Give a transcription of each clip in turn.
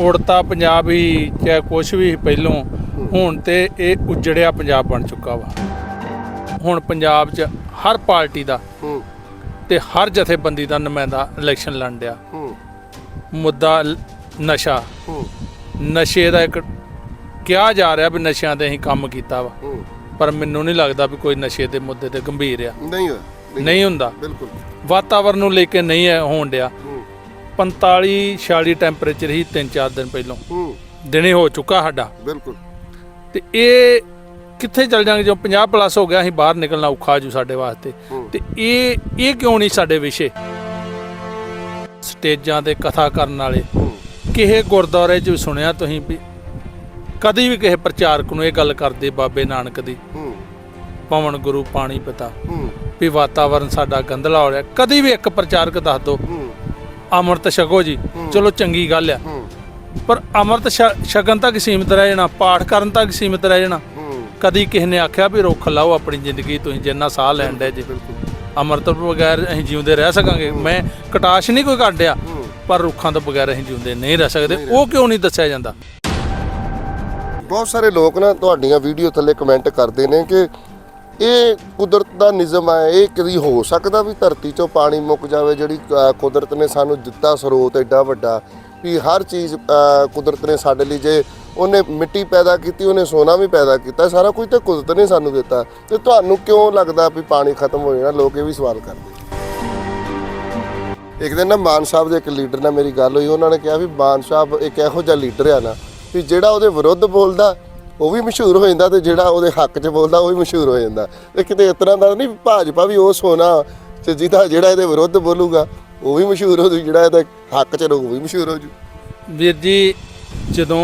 ਉੜਤਾ ਪੰਜਾਬ ਹੀ ਚਾਹੇ ਕੁਛ ਵੀ ਪਹਿਲੋਂ ਹੁਣ ਤੇ ਇਹ ਉਜੜਿਆ ਪੰਜਾਬ ਬਣ ਚੁੱਕਾ ਵਾ। ਹੁਣ ਪੰਜਾਬ 'ਚ ਹਰ ਪਾਰਟੀ ਦਾ ਤੇ ਹਰ ਜਥੇਬੰਦੀ ਦਾ ਨੁਮਾਇੰਦਾ ਇਲੈਕਸ਼ਨ ਲੜਨ ਡਿਆ। ਮੁੱਦਾ ਲ- ਨਸ਼ਾ। ਨਸ਼ੇ ਦਾ ਇੱਕ ਕਿਹਾ ਜਾ ਰਿਹਾ ਵੀ ਨਸ਼ਿਆਂ ਤੇ ਅਸੀਂ ਕੰਮ ਕੀਤਾ ਵਾ। ਪਰ ਮੈਨੂੰ ਨਹੀਂ ਲੱਗਦਾ ਵੀ ਕੋਈ ਨਸ਼ੇ ਦੇ ਮੁੱਦੇ ਤੇ ਗੰਭੀਰ ਆ। ਨਹੀਂ ਹੋਇਆ। ਨਹੀਂ ਹੁੰਦਾ। ਬਿਲਕੁਲ। ਵਾਤਾਵਰਨ ਨੂੰ ਲੈ ਕੇ ਨਹੀਂ ਹੈ ਹੋਣ ਡਿਆ। 45 46 ਟੈਂਪਰੇਚਰ ਹੀ 3-4 ਦਿਨ ਪਹਿਲੋਂ। ਹੂੰ। ਦਿਨੇ ਹੋ ਚੁੱਕਾ ਸਾਡਾ। ਬਿਲਕੁਲ। ਤੇ ਇਹ ਕਿੱਥੇ ਚੱਲ ਜਾਣਗੇ? ਜੋ 50 ਪਲੱਸ ਹੋ ਗਿਆ ਅਸੀਂ ਬਾਹਰ ਨਿਕਲਣਾ ਔਖਾ ਜੂ ਸਾਡੇ ਵਾਸਤੇ। ਤੇ ਇਹ ਇਹ ਕਿਉਂ ਨਹੀਂ ਸਾਡੇ ਵਿਸ਼ੇ? ਸਟੇਜਾਂ ਤੇ ਕਥਾ ਕਰਨ ਵਾਲੇ। ਕਿਸੇ ਗੁਰਦੁਆਰੇ 'ਚ ਵੀ ਸੁਣਿਆ ਤੁਸੀਂ ਵੀ? ਕਦੀ ਵੀ ਕਿਸੇ ਪ੍ਰਚਾਰਕ ਨੂੰ ਇਹ ਗੱਲ ਕਰਦੇ ਬਾਬੇ ਨਾਨਕ ਦੀ। ਪਵਨ ਗੁਰੂ ਪਾਣੀ ਪਿਤਾ। ਵੀ ਵਾਤਾਵਰਨ ਸਾਡਾ ਗੰਦਲਾ ਹੋ ਰਿਹਾ। ਕਦੀ ਵੀ ਇੱਕ ਪ੍ਰਚਾਰਕ ਦੱਸ ਦੋ। ਅੰਮ੍ਰਿਤ ਛਕੋ ਜੀ। ਚਲੋ ਚੰਗੀ ਗੱਲ ਆ। ਪਰ ਅੰਮ੍ਰਿਤ ਛਕਣ ਤੱਕ ਸੀਮਿਤ ਰਹਿ ਜਾਣਾ ਪਾਠ ਕਰਨ ਤੱਕ ਸੀਮਿਤ ਰਹਿ ਜਾਣਾ। ਕਦੀ ਕਿਸੇ ਨੇ ਆਖਿਆ ਵੀ ਰੁੱਖ ਲਾਓ ਆਪਣੀ ਜ਼ਿੰਦਗੀ ਤੁਸੀਂ ਜਿੰਨਾ ਸਾਹ ਲੈਣ ਦੇ ਜੇ। ਅੰਮ੍ਰਿਤ ਤੋਂ ਬਗੈਰ ਅਸੀਂ ਜਿਉਂਦੇ ਰਹਿ ਸਕਾਂਗੇ। ਮੈਂ ਕਟਾਸ਼ ਨਹੀਂ ਕੋਈ ਕੱਢਿਆ ਪਰ ਰੁੱਖਾਂ ਤੋਂ ਬਗੈਰ ਅਸੀਂ ਜਿਉਂਦੇ ਨਹੀਂ ਰਹਿ ਸਕਦੇ। ਉਹ ਕਿਉਂ ਨਹੀਂ ਦੱਸਿਆ ਜਾਂਦਾ? ਬਹੁਤ ਸਾਰੇ ਲੋਕ ਨਾ ਤੁਹਾਡੀਆਂ ਵੀਡੀਓ ਥੱਲੇ ਕਮੈਂਟ ਕਰਦੇ ਨੇ ਕਿ ਇਹ ਕੁਦਰਤ ਦਾ ਨਿਯਮ ਹੈ, ਇਹ ਕਦੀ ਹੋ ਸਕਦਾ ਵੀ ਧਰਤੀ 'ਚੋਂ ਪਾਣੀ ਮੁੱਕ ਜਾਵੇ, ਜਿਹੜੀ ਕੁਦਰਤ ਨੇ ਸਾਨੂੰ ਦਿੱਤਾ ਸਰੋਤ ਐਡਾ ਵੱਡਾ ਵੀ ਹਰ ਚੀਜ਼ ਕੁਦਰਤ ਨੇ ਸਾਡੇ ਲਈ ਜੇ ਉਹਨੇ ਮਿੱਟੀ ਪੈਦਾ ਕੀਤੀ, ਉਹਨੇ ਸੋਨਾ ਵੀ ਪੈਦਾ ਕੀਤਾ, ਸਾਰਾ ਕੁਝ ਤਾਂ ਕੁਦਰਤ ਨੇ ਸਾਨੂੰ ਦਿੱਤਾ। ਤੇ ਤੁਹਾਨੂੰ ਕਿਉਂ ਲੱਗਦਾ ਵੀ ਪਾਣੀ ਖਤਮ ਹੋ ਜਾਣਾ, ਲੋਕ ਇਹ ਵੀ ਸਵਾਲ ਕਰਦੇ ਇੱਕ ਦਿਨ ਨਾ ਮਾਨ ਸਾਹਿਬ ਦੇ ਇੱਕ ਲੀਡਰ ਨਾਲ ਮੇਰੀ ਗੱਲ ਹੋਈ, ਉਹਨਾਂ ਨੇ ਕਿਹਾ ਵੀ ਮਾਨ ਸਾਹਿਬ ਇੱਕ ਇਹੋ ਜਿਹਾ ਲੀਡਰ ਆ ਨਾ, ਵੀ ਜਿਹੜਾ ਉਹਦੇ ਵਿਰੁੱਧ ਬੋਲਦਾ ਉਹ ਵੀ ਮਸ਼ਹੂਰ ਹੋ ਜਾਂਦਾ ਤੇ ਜਿਹੜਾ ਉਹਦੇ ਹੱਕ 'ਚ ਬੋਲਦਾ ਉਹ ਵੀ ਮਸ਼ਹੂਰ ਹੋ ਜਾਂਦਾ। ਤੇ ਕਿਤੇ ਇਸ ਤਰ੍ਹਾਂ ਦਾ ਨਹੀਂ ਭਾਜਪਾ ਵੀ ਉਹ ਸੋਨਾ ਤੇ ਜਿਹਦਾ ਜਿਹੜਾ ਇਹਦੇ ਵਿਰੁੱਧ ਬੋਲੂਗਾ ਉਹ ਵੀ ਮਸ਼ਹੂਰ ਹੋ ਜੂ ਜਿਹੜਾ ਇਹਦੇ ਹੱਕ 'ਚ ਰਹੂ ਉਹ ਵੀ ਮਸ਼ਹੂਰ ਹੋ ਜੂ। ਵੀਰ ਜੀ ਜਦੋਂ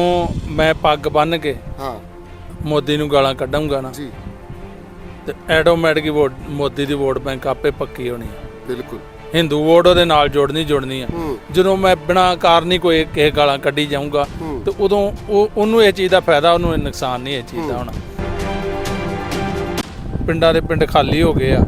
ਮੈਂ ਪੱਗ ਬੰਨ ਕੇ ਹਾਂ। ਮੋਦੀ ਨੂੰ ਗਾਲਾਂ ਕੱਢਾਂਗਾ ਨਾ ਜੀ। ਤੇ ਆਟੋਮੈਟਿਕ ਮੋਦੀ ਦੀ ਵੋਟ ਬੈਂਕ ਆਪੇ ਪੱਕੀ ਹੋਣੀ। ਬਿਲਕੁਲ। ਹਿੰਦੂ ਵੋਟ ਉਹਦੇ ਨਾਲ ਜੋੜਨੀ ਜੋੜਨੀ ਆ। ਜਦੋਂ ਮੈਂ ਬਿਨਾਂ ਕਾਰਨ ਹੀ ਕੋਈ ਕਿਸੇ ਗਾਲਾਂ ਕੱਢੀ ਜਾਊਂਗਾ। ਤੇ ਉਦੋਂ ਉਹ ਉਹਨੂੰ ਇਹ ਚੀਜ਼ ਦਾ ਫਾਇਦਾ ਉਹਨੂੰ ਇਹ ਨੁਕਸਾਨ ਨਹੀਂ ਇਹ ਚੀਜ਼ ਦਾ ਹੋਣਾ। ਪਿੰਡਾਂ ਦੇ ਪਿੰਡ ਖਾਲੀ ਹੋ ਗਏ ਆ।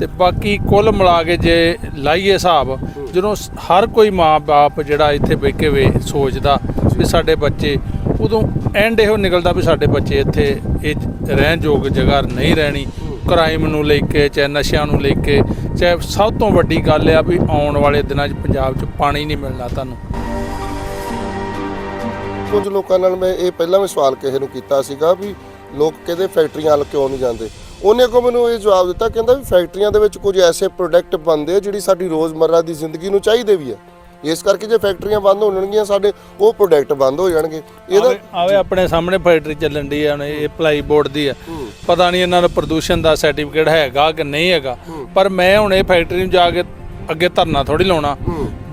ਤੇ ਬਾਕੀ ਕੁੱਲ ਮਿਲਾ ਕੇ ਜੇ ਲਾਈਏ ਹਿਸਾਬ ਜਦੋਂ ਹਰ ਕੋਈ ਮਾਂ-ਬਾਪ ਜਿਹੜਾ ਇੱਥੇ ਬਹਿ ਕੇ ਵੇ ਸੋਚਦਾ ਵੀ ਸਾਡੇ ਬੱਚੇ ਉਦੋਂ ਐਂਡ ਇਹੋ ਨਿਕਲਦਾ ਵੀ ਸਾਡੇ ਬੱਚੇ ਇੱਥੇ ਇਹ ਰਹਿਣ ਯੋਗ ਜਗ੍ਹਾ ਨਹੀਂ ਰਹਿਣੀ। ਕ੍ਰਾਈਮ ਨੂੰ ਲੈ ਕੇ, ਚਾਹੇ ਨਸ਼ਿਆਂ ਨੂੰ ਲੈ ਕੇ, ਚਾਹੇ ਸਭ ਤੋਂ ਵੱਡੀ ਗੱਲ ਆ ਵੀ ਆਉਣ ਵਾਲੇ ਦਿਨਾਂ 'ਚ ਪੰਜਾਬ 'ਚ ਪਾਣੀ ਨਹੀਂ ਮਿਲਣਾ ਤੁਹਾਨੂੰ। ਕੁਝ ਲੋਕਾਂ ਨਾਲ ਮੈਂ ਇਹ ਪਹਿਲਾਂ ਵੀ ਸਵਾਲ ਕਿਸੇ ਨੂੰ ਕੀਤਾ ਸੀਗਾ ਵੀ ਲੋਕ ਕਹਿੰਦੇ ਫੈਕਟਰੀਆਂ ਵੱਲ ਕਿਉਂ ਨਹੀਂ ਜਾਂਦੇ? ਉਹਨੇ ਕੋ ਮੈਨੂੰ ਇਹ ਜਵਾਬ ਦਿੱਤਾ, ਕਹਿੰਦਾ ਵੀ ਫੈਕਟਰੀਆਂ ਦੇ ਵਿੱਚ ਕੁਝ ਐਸੇ ਪ੍ਰੋਡਕਟ ਬਣਦੇ ਆ ਜਿਹੜੀ ਸਾਡੀ ਰੋਜ਼ਮਰਰਾ ਦੀ ਜ਼ਿੰਦਗੀ ਨੂੰ ਚਾਹੀਦੇ ਵੀ ਆ। ਇਸ ਕਰਕੇ ਜੇ ਫੈਕਟਰੀਆਂ ਬੰਦ ਹੋ ਜਾਣਗੀਆਂ ਸਾਡੇ ਉਹ ਪ੍ਰੋਡਕਟ ਬੰਦ ਹੋ ਜਾਣਗੇ। ਇਹਦਾ ਆਵੇ ਆਪਣੇ ਸਾਹਮਣੇ ਫੈਕਟਰੀ ਚੱਲਣ ਦੀ ਆ ਇਹ ਪਲਾਈ ਬੋਰਡ ਦੀ ਆ। ਹੂੰ। ਪਤਾ ਨਹੀਂ ਇਹਨਾਂ ਦਾ ਪ੍ਰਦੂਸ਼ਣ ਦਾ ਸਰਟੀਫਿਕੇਟ ਹੈਗਾ ਕਿ ਨਹੀਂ ਹੈਗਾ। ਪਰ ਮੈਂ ਹੁਣ ਇਹ ਫੈਕਟਰੀ ਨੂੰ ਜਾ ਕੇ ਅੱਗੇ ਧਰਨਾ ਥੋੜੀ ਲਾਉਣਾ।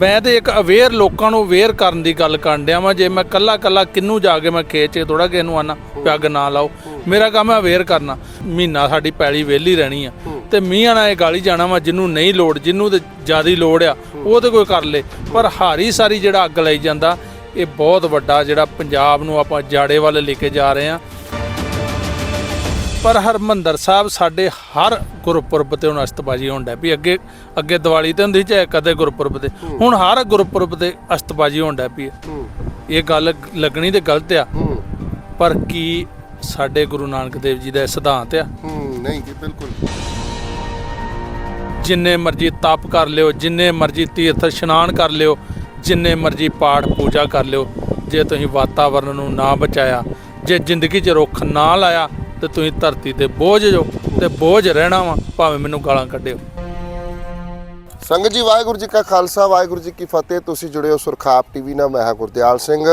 ਮੈਂ ਤੇ ਇੱਕ ਅਵੇਅਰ ਲੋਕਾਂ ਨੂੰ ਅਵੇਅਰ ਕਰਨ ਦੀ ਗੱਲ ਕਰਨ ਡਿਆ ਵਾਂ ਜੇ ਮੈਂ ਕੱਲਾ ਕੱਲਾ ਕਿੰਨੂੰ ਜਾ ਕੇ ਮੈਂ ਖੇਤ 'ਚ ਥੋੜਾ ਕਿਸੇ ਨੂੰ ਆਣਾ ਪਿਆਗ ਨਾ ਲਾਓ। ਮੇਰਾ ਕੰਮ ਹੈ ਅਵੇਅਰ ਕਰਨਾ। ਮਹੀਨਾ ਸਾਡੀ ਪੈਲੀ ਵਿਹਲੀ ਰਹਿਣੀ ਆ। ਤੇ ਮੀਂਹ ਨਾਲ ਇਹ ਗਾਲੀ ਜਾਣਾ ਵਾ ਜਿੰਨੂੰ ਨਹੀਂ ਲੋੜ ਜਿੰਨੂੰ ਤੇ ਜ਼ਿਆਦੀ ਲੋੜ ਆ ਉਹ ਤੇ ਕੋਈ ਕਰ ਲੇ। ਪਰ ਹਾਰੀ ਸਾਰੀ ਜਿਹੜਾ ਅੱਗ ਲਈ ਜਾਂਦਾ ਇਹ ਬਹੁਤ ਵੱਡਾ ਜਿਹੜਾ ਪੰਜਾਬ ਨੂੰ ਆਪਾਂ ਜਾੜੇ ਵੱਲ ਲੈ ਕੇ ਜਾ ਰਹੇ ਆ। ਪਰ ਹਰਮੰਦਰ ਸਾਹਿਬ ਸਾਡੇ ਹਰ ਗੁਰਪੁਰਬ ਤੇ ਹੁਣ ਅਸਤਬਾਜੀ ਹੋਣ ਡੈ ਵੀ ਅੱਗੇ ਅੱਗੇ ਦੀਵਾਲੀ ਤੇ ਹੁੰਦੀ ਚਾਹੇ ਕਦੇ ਗੁਰਪੁਰਬ ਤੇ। ਹੁਣ ਹਰ ਗੁਰਪੁਰਬ ਤੇ ਅਸਤਬਾਜੀ ਹੋਣ ਡੈ ਪਈ ਹੈ। ਹੂੰ। ਇਹ ਗੱਲ ਲੱਗਣੀ ਤੇ ਗਲਤ ਆ। ਪਰ ਕੀ ਸਾਡੇ ਗੁਰੂ ਨਾਨਕ ਦੇਵ ਜੀ ਦਾ ਸਿਧਾਂਤ ਆ? ਨਹੀਂ ਜੀ ਬਿਲਕੁਲ। ਜਿੰਨੇ ਮਰਜ਼ੀ ਤਪ ਕਰ ਲਿਓ ਜਿੰਨੇ ਮਰਜ਼ੀ ਤੀਰਥ ਇਸ਼ਨਾਨ ਕਰ ਲਿਓ ਜਿੰਨੇ ਮਰਜ਼ੀ ਪਾਠ ਪੂਜਾ ਕਰ ਲਿਓ ਜੇ ਤੁਸੀਂ ਵਾਤਾਵਰਣ ਨੂੰ ਨਾ ਬਚਾਇਆ ਜੇ ਜ਼ਿੰਦਗੀ 'ਚ ਰੁੱਖ ਨਾ ਲਾਇਆ ਤੇ ਤੁਸੀਂ ਧਰਤੀ ਤੇ ਬੋਝ ਜੋ ਤੇ ਬੋਝ ਰਹਿਣਾ ਵਾ, ਭਾਵੇਂ ਮੈਨੂੰ ਗਾਲਾਂ ਕੱਢਿਓ। ਸੰਗਤ ਜੀ, ਵਾਹਿਗੁਰੂ ਜੀ ਕਾ ਖਾਲਸਾ, ਵਾਹਿਗੁਰੂ ਜੀ ਕੀ ਫਤਿਹ। ਤੁਸੀਂ ਜੁੜੇ ਹੋ ਸੁਰਖਾਪ ਟੀਵੀ ਨਾਲ, ਮੈਂ ਹਾਂ ਗੁਰਦਿਆਲ ਸਿੰਘ।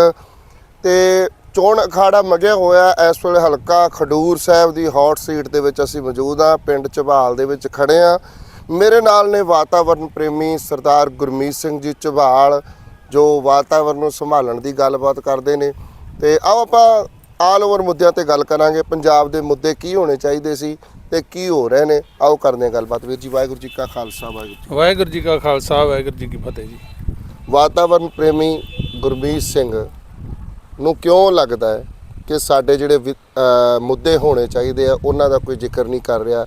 ਤੇ ਚੋਣ ਅਖਾੜਾ ਮਗਿਆ ਹੋਇਆ, ਇਸ ਵੇਲੇ ਹਲਕਾ ਖਡੂਰ ਸਾਹਿਬ ਦੀ ਹੌਟ ਸੀਟ ਦੇ ਵਿੱਚ ਅਸੀਂ ਮੌਜੂਦ ਹਾਂ। ਪਿੰਡ ਝਬਾਲ ਦੇ ਵਿੱਚ ਖੜੇ ਹਾਂ। ਮੇਰੇ ਨਾਲ ਨੇ ਵਾਤਾਵਰਣ ਪ੍ਰੇਮੀ ਸਰਦਾਰ ਗੁਰਮੀਤ ਸਿੰਘ ਜੀ ਝਬਾਲ ਜੋ ਵਾਤਾਵਰਣ ਨੂੰ ਸੰਭਾਲਣ ਦੀ ਗੱਲਬਾਤ ਕਰਦੇ ਨੇ। ਤੇ ਆਓ ਆਪਾਂ ਆਲ ਓਵਰ ਮੁੱਦਿਆਂ ਤੇ ਗੱਲ ਕਰਾਂਗੇ। ਪੰਜਾਬ ਦੇ ਮੁੱਦੇ ਕੀ ਹੋਣੇ ਚਾਹੀਦੇ ਸੀ ਤੇ ਕੀ ਹੋ ਰਹੇ ਨੇ? ਆਓ ਕਰਦੇ ਹਾਂ ਗੱਲਬਾਤ। ਵੀਰ ਜੀ ਵਾਹਿਗੁਰੂ ਜੀ ਕਾ ਖਾਲਸਾ ਵਾਹਿਗੁਰੂ ਜੀ ਵਾਹਿਗੁਰੂ ਜੀ ਕਾ ਖਾਲਸਾ ਵਾਹਿਗੁਰੂ ਜੀ ਕੀ ਫਤਿਹ ਜੀ। ਵਾਤਾਵਰਣ ਪ੍ਰੇਮੀ ਗੁਰਮੀਤ ਸਿੰਘ ਨੂੰ ਕਿਉਂ ਲੱਗਦਾ ਹੈ ਕਿ ਸਾਡੇ ਜਿਹੜੇ ਮੁੱਦੇ ਹੋਣੇ ਚਾਹੀਦੇ ਆ ਉਹਨਾਂ ਦਾ ਕੋਈ ਜ਼ਿਕਰ ਨਹੀਂ ਕਰ ਰਿਹਾ?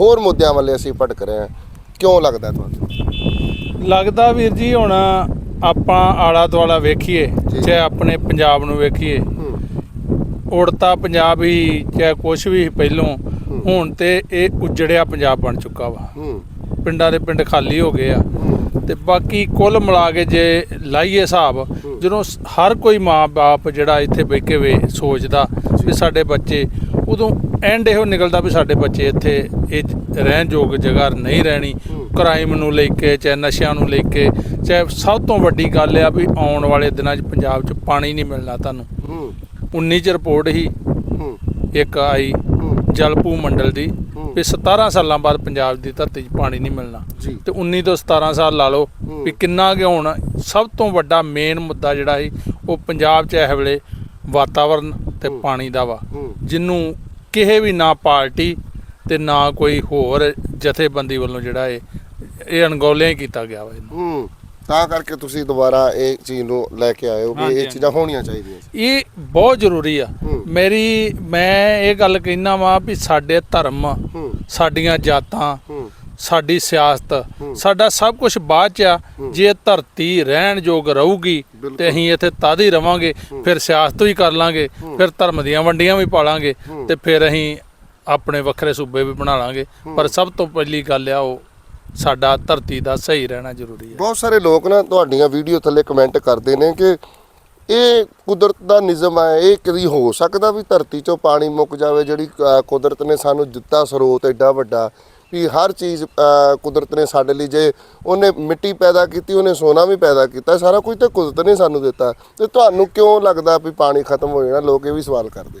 ਹੋਰ ਮੁੱਦਿਆਂ ਵੱਲ ਅਸੀਂ ਭਟਕ ਰਹੇ ਹਾਂ। ਕਿਉਂ ਲੱਗਦਾ ਤੁਹਾਨੂੰ? ਲੱਗਦਾ ਵੀਰ ਜੀ ਹੁਣ ਆਪਾਂ ਆਲਾ ਦੁਆਲਾ ਵੇਖੀਏ ਜੀ। ਚਾਹੇ ਆਪਣੇ ਪੰਜਾਬ ਨੂੰ ਵੇਖੀਏ ਉੜਤਾ ਪੰਜਾਬ ਹੀ ਚਾਹੇ ਕੁਛ ਵੀ ਪਹਿਲੋਂ ਹੁਣ ਤੇ ਇਹ ਉਜੜਿਆ ਪੰਜਾਬ ਬਣ ਚੁੱਕਾ ਵਾ। ਪਿੰਡਾਂ ਦੇ ਪਿੰਡ ਖਾਲੀ ਹੋ ਗਏ ਆ। ਤੇ ਬਾਕੀ ਕੁੱਲ ਮਿਲਾ ਕੇ ਜੇ ਲਾਈਏ ਹਿਸਾਬ ਜਦੋਂ ਹਰ ਕੋਈ ਮਾਂ-ਬਾਪ ਜਿਹੜਾ ਇੱਥੇ ਬਹਿ ਕੇ ਵੇ ਸੋਚਦਾ ਵੀ ਸਾਡੇ ਬੱਚੇ ਉਦੋਂ ਐਂਡ ਇਹੋ ਨਿਕਲਦਾ ਵੀ ਸਾਡੇ ਬੱਚੇ ਇੱਥੇ ਇਹ ਰਹਿਣ ਯੋਗ ਜਗ੍ਹਾ ਨਹੀਂ ਰਹਿਣੀ। ਕ੍ਰਾਈਮ ਨੂੰ ਲੈ ਕੇ ਚਾਹੇ ਨਸ਼ਿਆਂ ਨੂੰ ਲੈ ਕੇ ਚਾਹੇ ਸਭ ਤੋਂ ਵੱਡੀ ਗੱਲ ਆ ਵੀ ਆਉਣ ਵਾਲੇ ਦਿਨਾਂ 'ਚ ਪੰਜਾਬ 'ਚ ਪਾਣੀ ਨਹੀਂ ਮਿਲਣਾ ਤੁਹਾਨੂੰ। 19 ਚ ਰਿਪੋਰਟ ਹੀ ਹੂੰ। ਇੱਕ ਆਈ ਹੂੰ। ਜਲਪੂ ਮੰਡਲ ਦੀ। ਹੂੰ। ਵੀ 17 ਸਾਲਾਂ ਬਾਅਦ ਪੰਜਾਬ ਦੀ ਧਰਤੀ 'ਚ ਪਾਣੀ ਨਹੀਂ ਮਿਲਣਾ। ਤੇ 19 ਤੋਂ 17 ਸਾਲ ਲਾ ਲਓ ਹੂੰ। ਵੀ ਕਿੰਨਾ ਕੁ ਹੁਣ ਸਭ ਤੋਂ ਵੱਡਾ ਮੇਨ ਮੁੱਦਾ ਜਿਹੜਾ ਸੀ ਉਹ ਪੰਜਾਬ 'ਚ ਇਹ ਵੇਲੇ ਵਾਤਾਵਰਨ ਤੇ ਪਾਣੀ ਦਾ ਵਾ। ਹੂੰ। ਜਿਹਨੂੰ ਕਿਸੇ ਵੀ ਨਾ ਪਾਰਟੀ ਤੇ ਨਾ ਕੋਈ ਹੋਰ ਜਥੇਬੰਦੀ ਵੱਲੋਂ ਜਿਹੜਾ ਇਹ ਇਹ ਅਣਗੌਲਿਆਂ ਹੀ ਕੀਤਾ ਗਿਆ ਵਾ ਇਹਨੂੰ। ਹੂੰ। ਤਾਂ ਕਰਕੇ ਤੁਸੀਂ ਦੁਬਾਰਾ ਇਹ ਚੀਜ਼ ਨੂੰ ਲੈ ਕੇ ਆਏ ਹੋ ਵੀ ਇਹ ਚੀਜ਼ਾਂ ਹੋਣੀਆਂ ਚਾਹੀਦੀਆਂ ਇਹ ਬਹੁਤ ਜ਼ਰੂਰੀ ਆ। ਮੇਰੀ ਮੈਂ ਇਹ ਗੱਲ ਕਹਿਣਾ ਵਾਂ ਵੀ ਸਾਡੇ ਧਰਮ ਸਾਡੀਆਂ ਜਾਤਾਂ ਸਾਡੀ ਸਿਆਸਤ। ਸਾਡਾ ਸਭ ਕੁਝ ਬਾਅਦ ਚ ਆ ਜੇ ਧਰਤੀ ਰਹਿਣ ਯੋਗ ਰਹੂਗੀ। ਤੇ ਅਸੀਂ ਇੱਥੇ ਤਦ ਹੀ ਰਵਾਂਗੇ ਫਿਰ ਸਿਆਸਤ ਵੀ ਕਰ ਲਾਂਗੇ ਫਿਰ ਧਰਮ ਦੀਆਂ ਵੰਡੀਆਂ ਵੀ ਪਾਲਾਂਗੇ। ਤੇ ਫਿਰ ਅਸੀਂ ਆਪਣੇ ਵੱਖਰੇ ਸੂਬੇ ਵੀ ਬਣਾ ਲਾਂਗੇ। ਪਰ ਸਭ ਤੋਂ ਪਹਿਲੀ ਗੱਲ ਆ ਉਹ ਸਾਡਾ ਧਰਤੀ ਦਾ ਸਹੀ ਰਹਿਣਾ ਜ਼ਰੂਰੀ ਹੈ। ਬਹੁਤ ਸਾਰੇ ਲੋਕ ਨਾ ਤੁਹਾਡੀਆਂ ਵੀਡੀਓ ਥੱਲੇ ਕਮੈਂਟ ਕਰਦੇ ਨੇ ਕਿ ਇਹ ਕੁਦਰਤ ਦਾ ਨਿਜ਼ਮ ਹੈ, ਇਹ ਕਦੀ ਹੋ ਸਕਦਾ ਵੀ ਧਰਤੀ 'ਚੋਂ ਪਾਣੀ ਮੁੱਕ ਜਾਵੇ, ਜਿਹੜੀ ਕੁਦਰਤ ਨੇ ਸਾਨੂੰ ਦਿੱਤਾ ਸਰੋਤ ਐਡਾ ਵੱਡਾ ਵੀ ਹਰ ਚੀਜ਼ ਕੁਦਰਤ ਨੇ ਸਾਡੇ ਲਈ ਜੇ ਉਹਨੇ ਮਿੱਟੀ ਪੈਦਾ ਕੀਤੀ, ਉਹਨੇ ਸੋਨਾ ਵੀ ਪੈਦਾ ਕੀਤਾ, ਸਾਰਾ ਕੁਝ ਤਾਂ ਕੁਦਰਤ ਨੇ ਸਾਨੂੰ ਦਿੱਤਾ। ਤੇ ਤੁਹਾਨੂੰ ਕਿਉਂ ਲੱਗਦਾ ਵੀ ਪਾਣੀ ਖਤਮ ਹੋ ਜਾਣਾ? ਲੋਕ ਇਹ ਵੀ ਸਵਾਲ ਕਰਦੇ।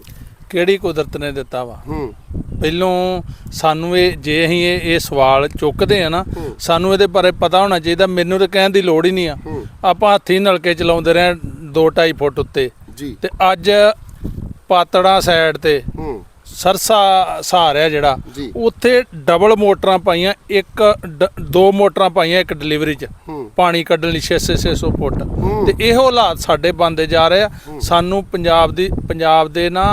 ਕਿਹੜੀ ਕੁਦਰਤ ਨੇ ਦਿੱਤਾ ਵਾ? ਹੂੰ। ਪਹਿਲੋਂ ਸਾਨੂੰ ਇਹ ਜੇ ਅਸੀਂ ਇਹ ਇਹ ਸਵਾਲ ਚੁੱਕਦੇ ਆ ਨਾ। ਸਾਨੂੰ ਇਹਦੇ ਬਾਰੇ ਪਤਾ ਹੋਣਾ ਚਾਹੀਦਾ ਮੈਨੂੰ ਤਾਂ ਕਹਿਣ ਦੀ ਲੋੜ ਹੀ ਨਹੀਂ ਆ। ਆਪਾਂ ਹੱਥੀਂ ਨਲਕੇ ਚਲਾਉਂਦੇ ਰਹੇ 2.5 ਫੁੱਟ ਉੱਤੇ। ਤੇ ਅੱਜ ਪਾਤੜਾ ਸਾਈਡ ਤੇ ਸਰਸਾ ਸਹਾਰਿਆ ਜਿਹੜਾ। ਉੱਥੇ ਡਬਲ ਮੋਟਰਾਂ ਪਾਈਆਂ ਇੱਕ ਦੋ ਮੋਟਰਾਂ ਪਾਈਆਂ ਇੱਕ ਡਿਲੀਵਰੀ 'ਚ। ਪਾਣੀ ਕੱਢਣ ਲਈ 600 ਫੁੱਟ। ਤੇ ਇਹੋ ਹਾਲਾਤ ਸਾਡੇ ਬੰਦੇ ਜਾ ਰਹੇ ਆ। ਸਾਨੂੰ ਪੰਜਾਬ ਦੀ ਪੰਜਾਬ ਦੇ ਨਾ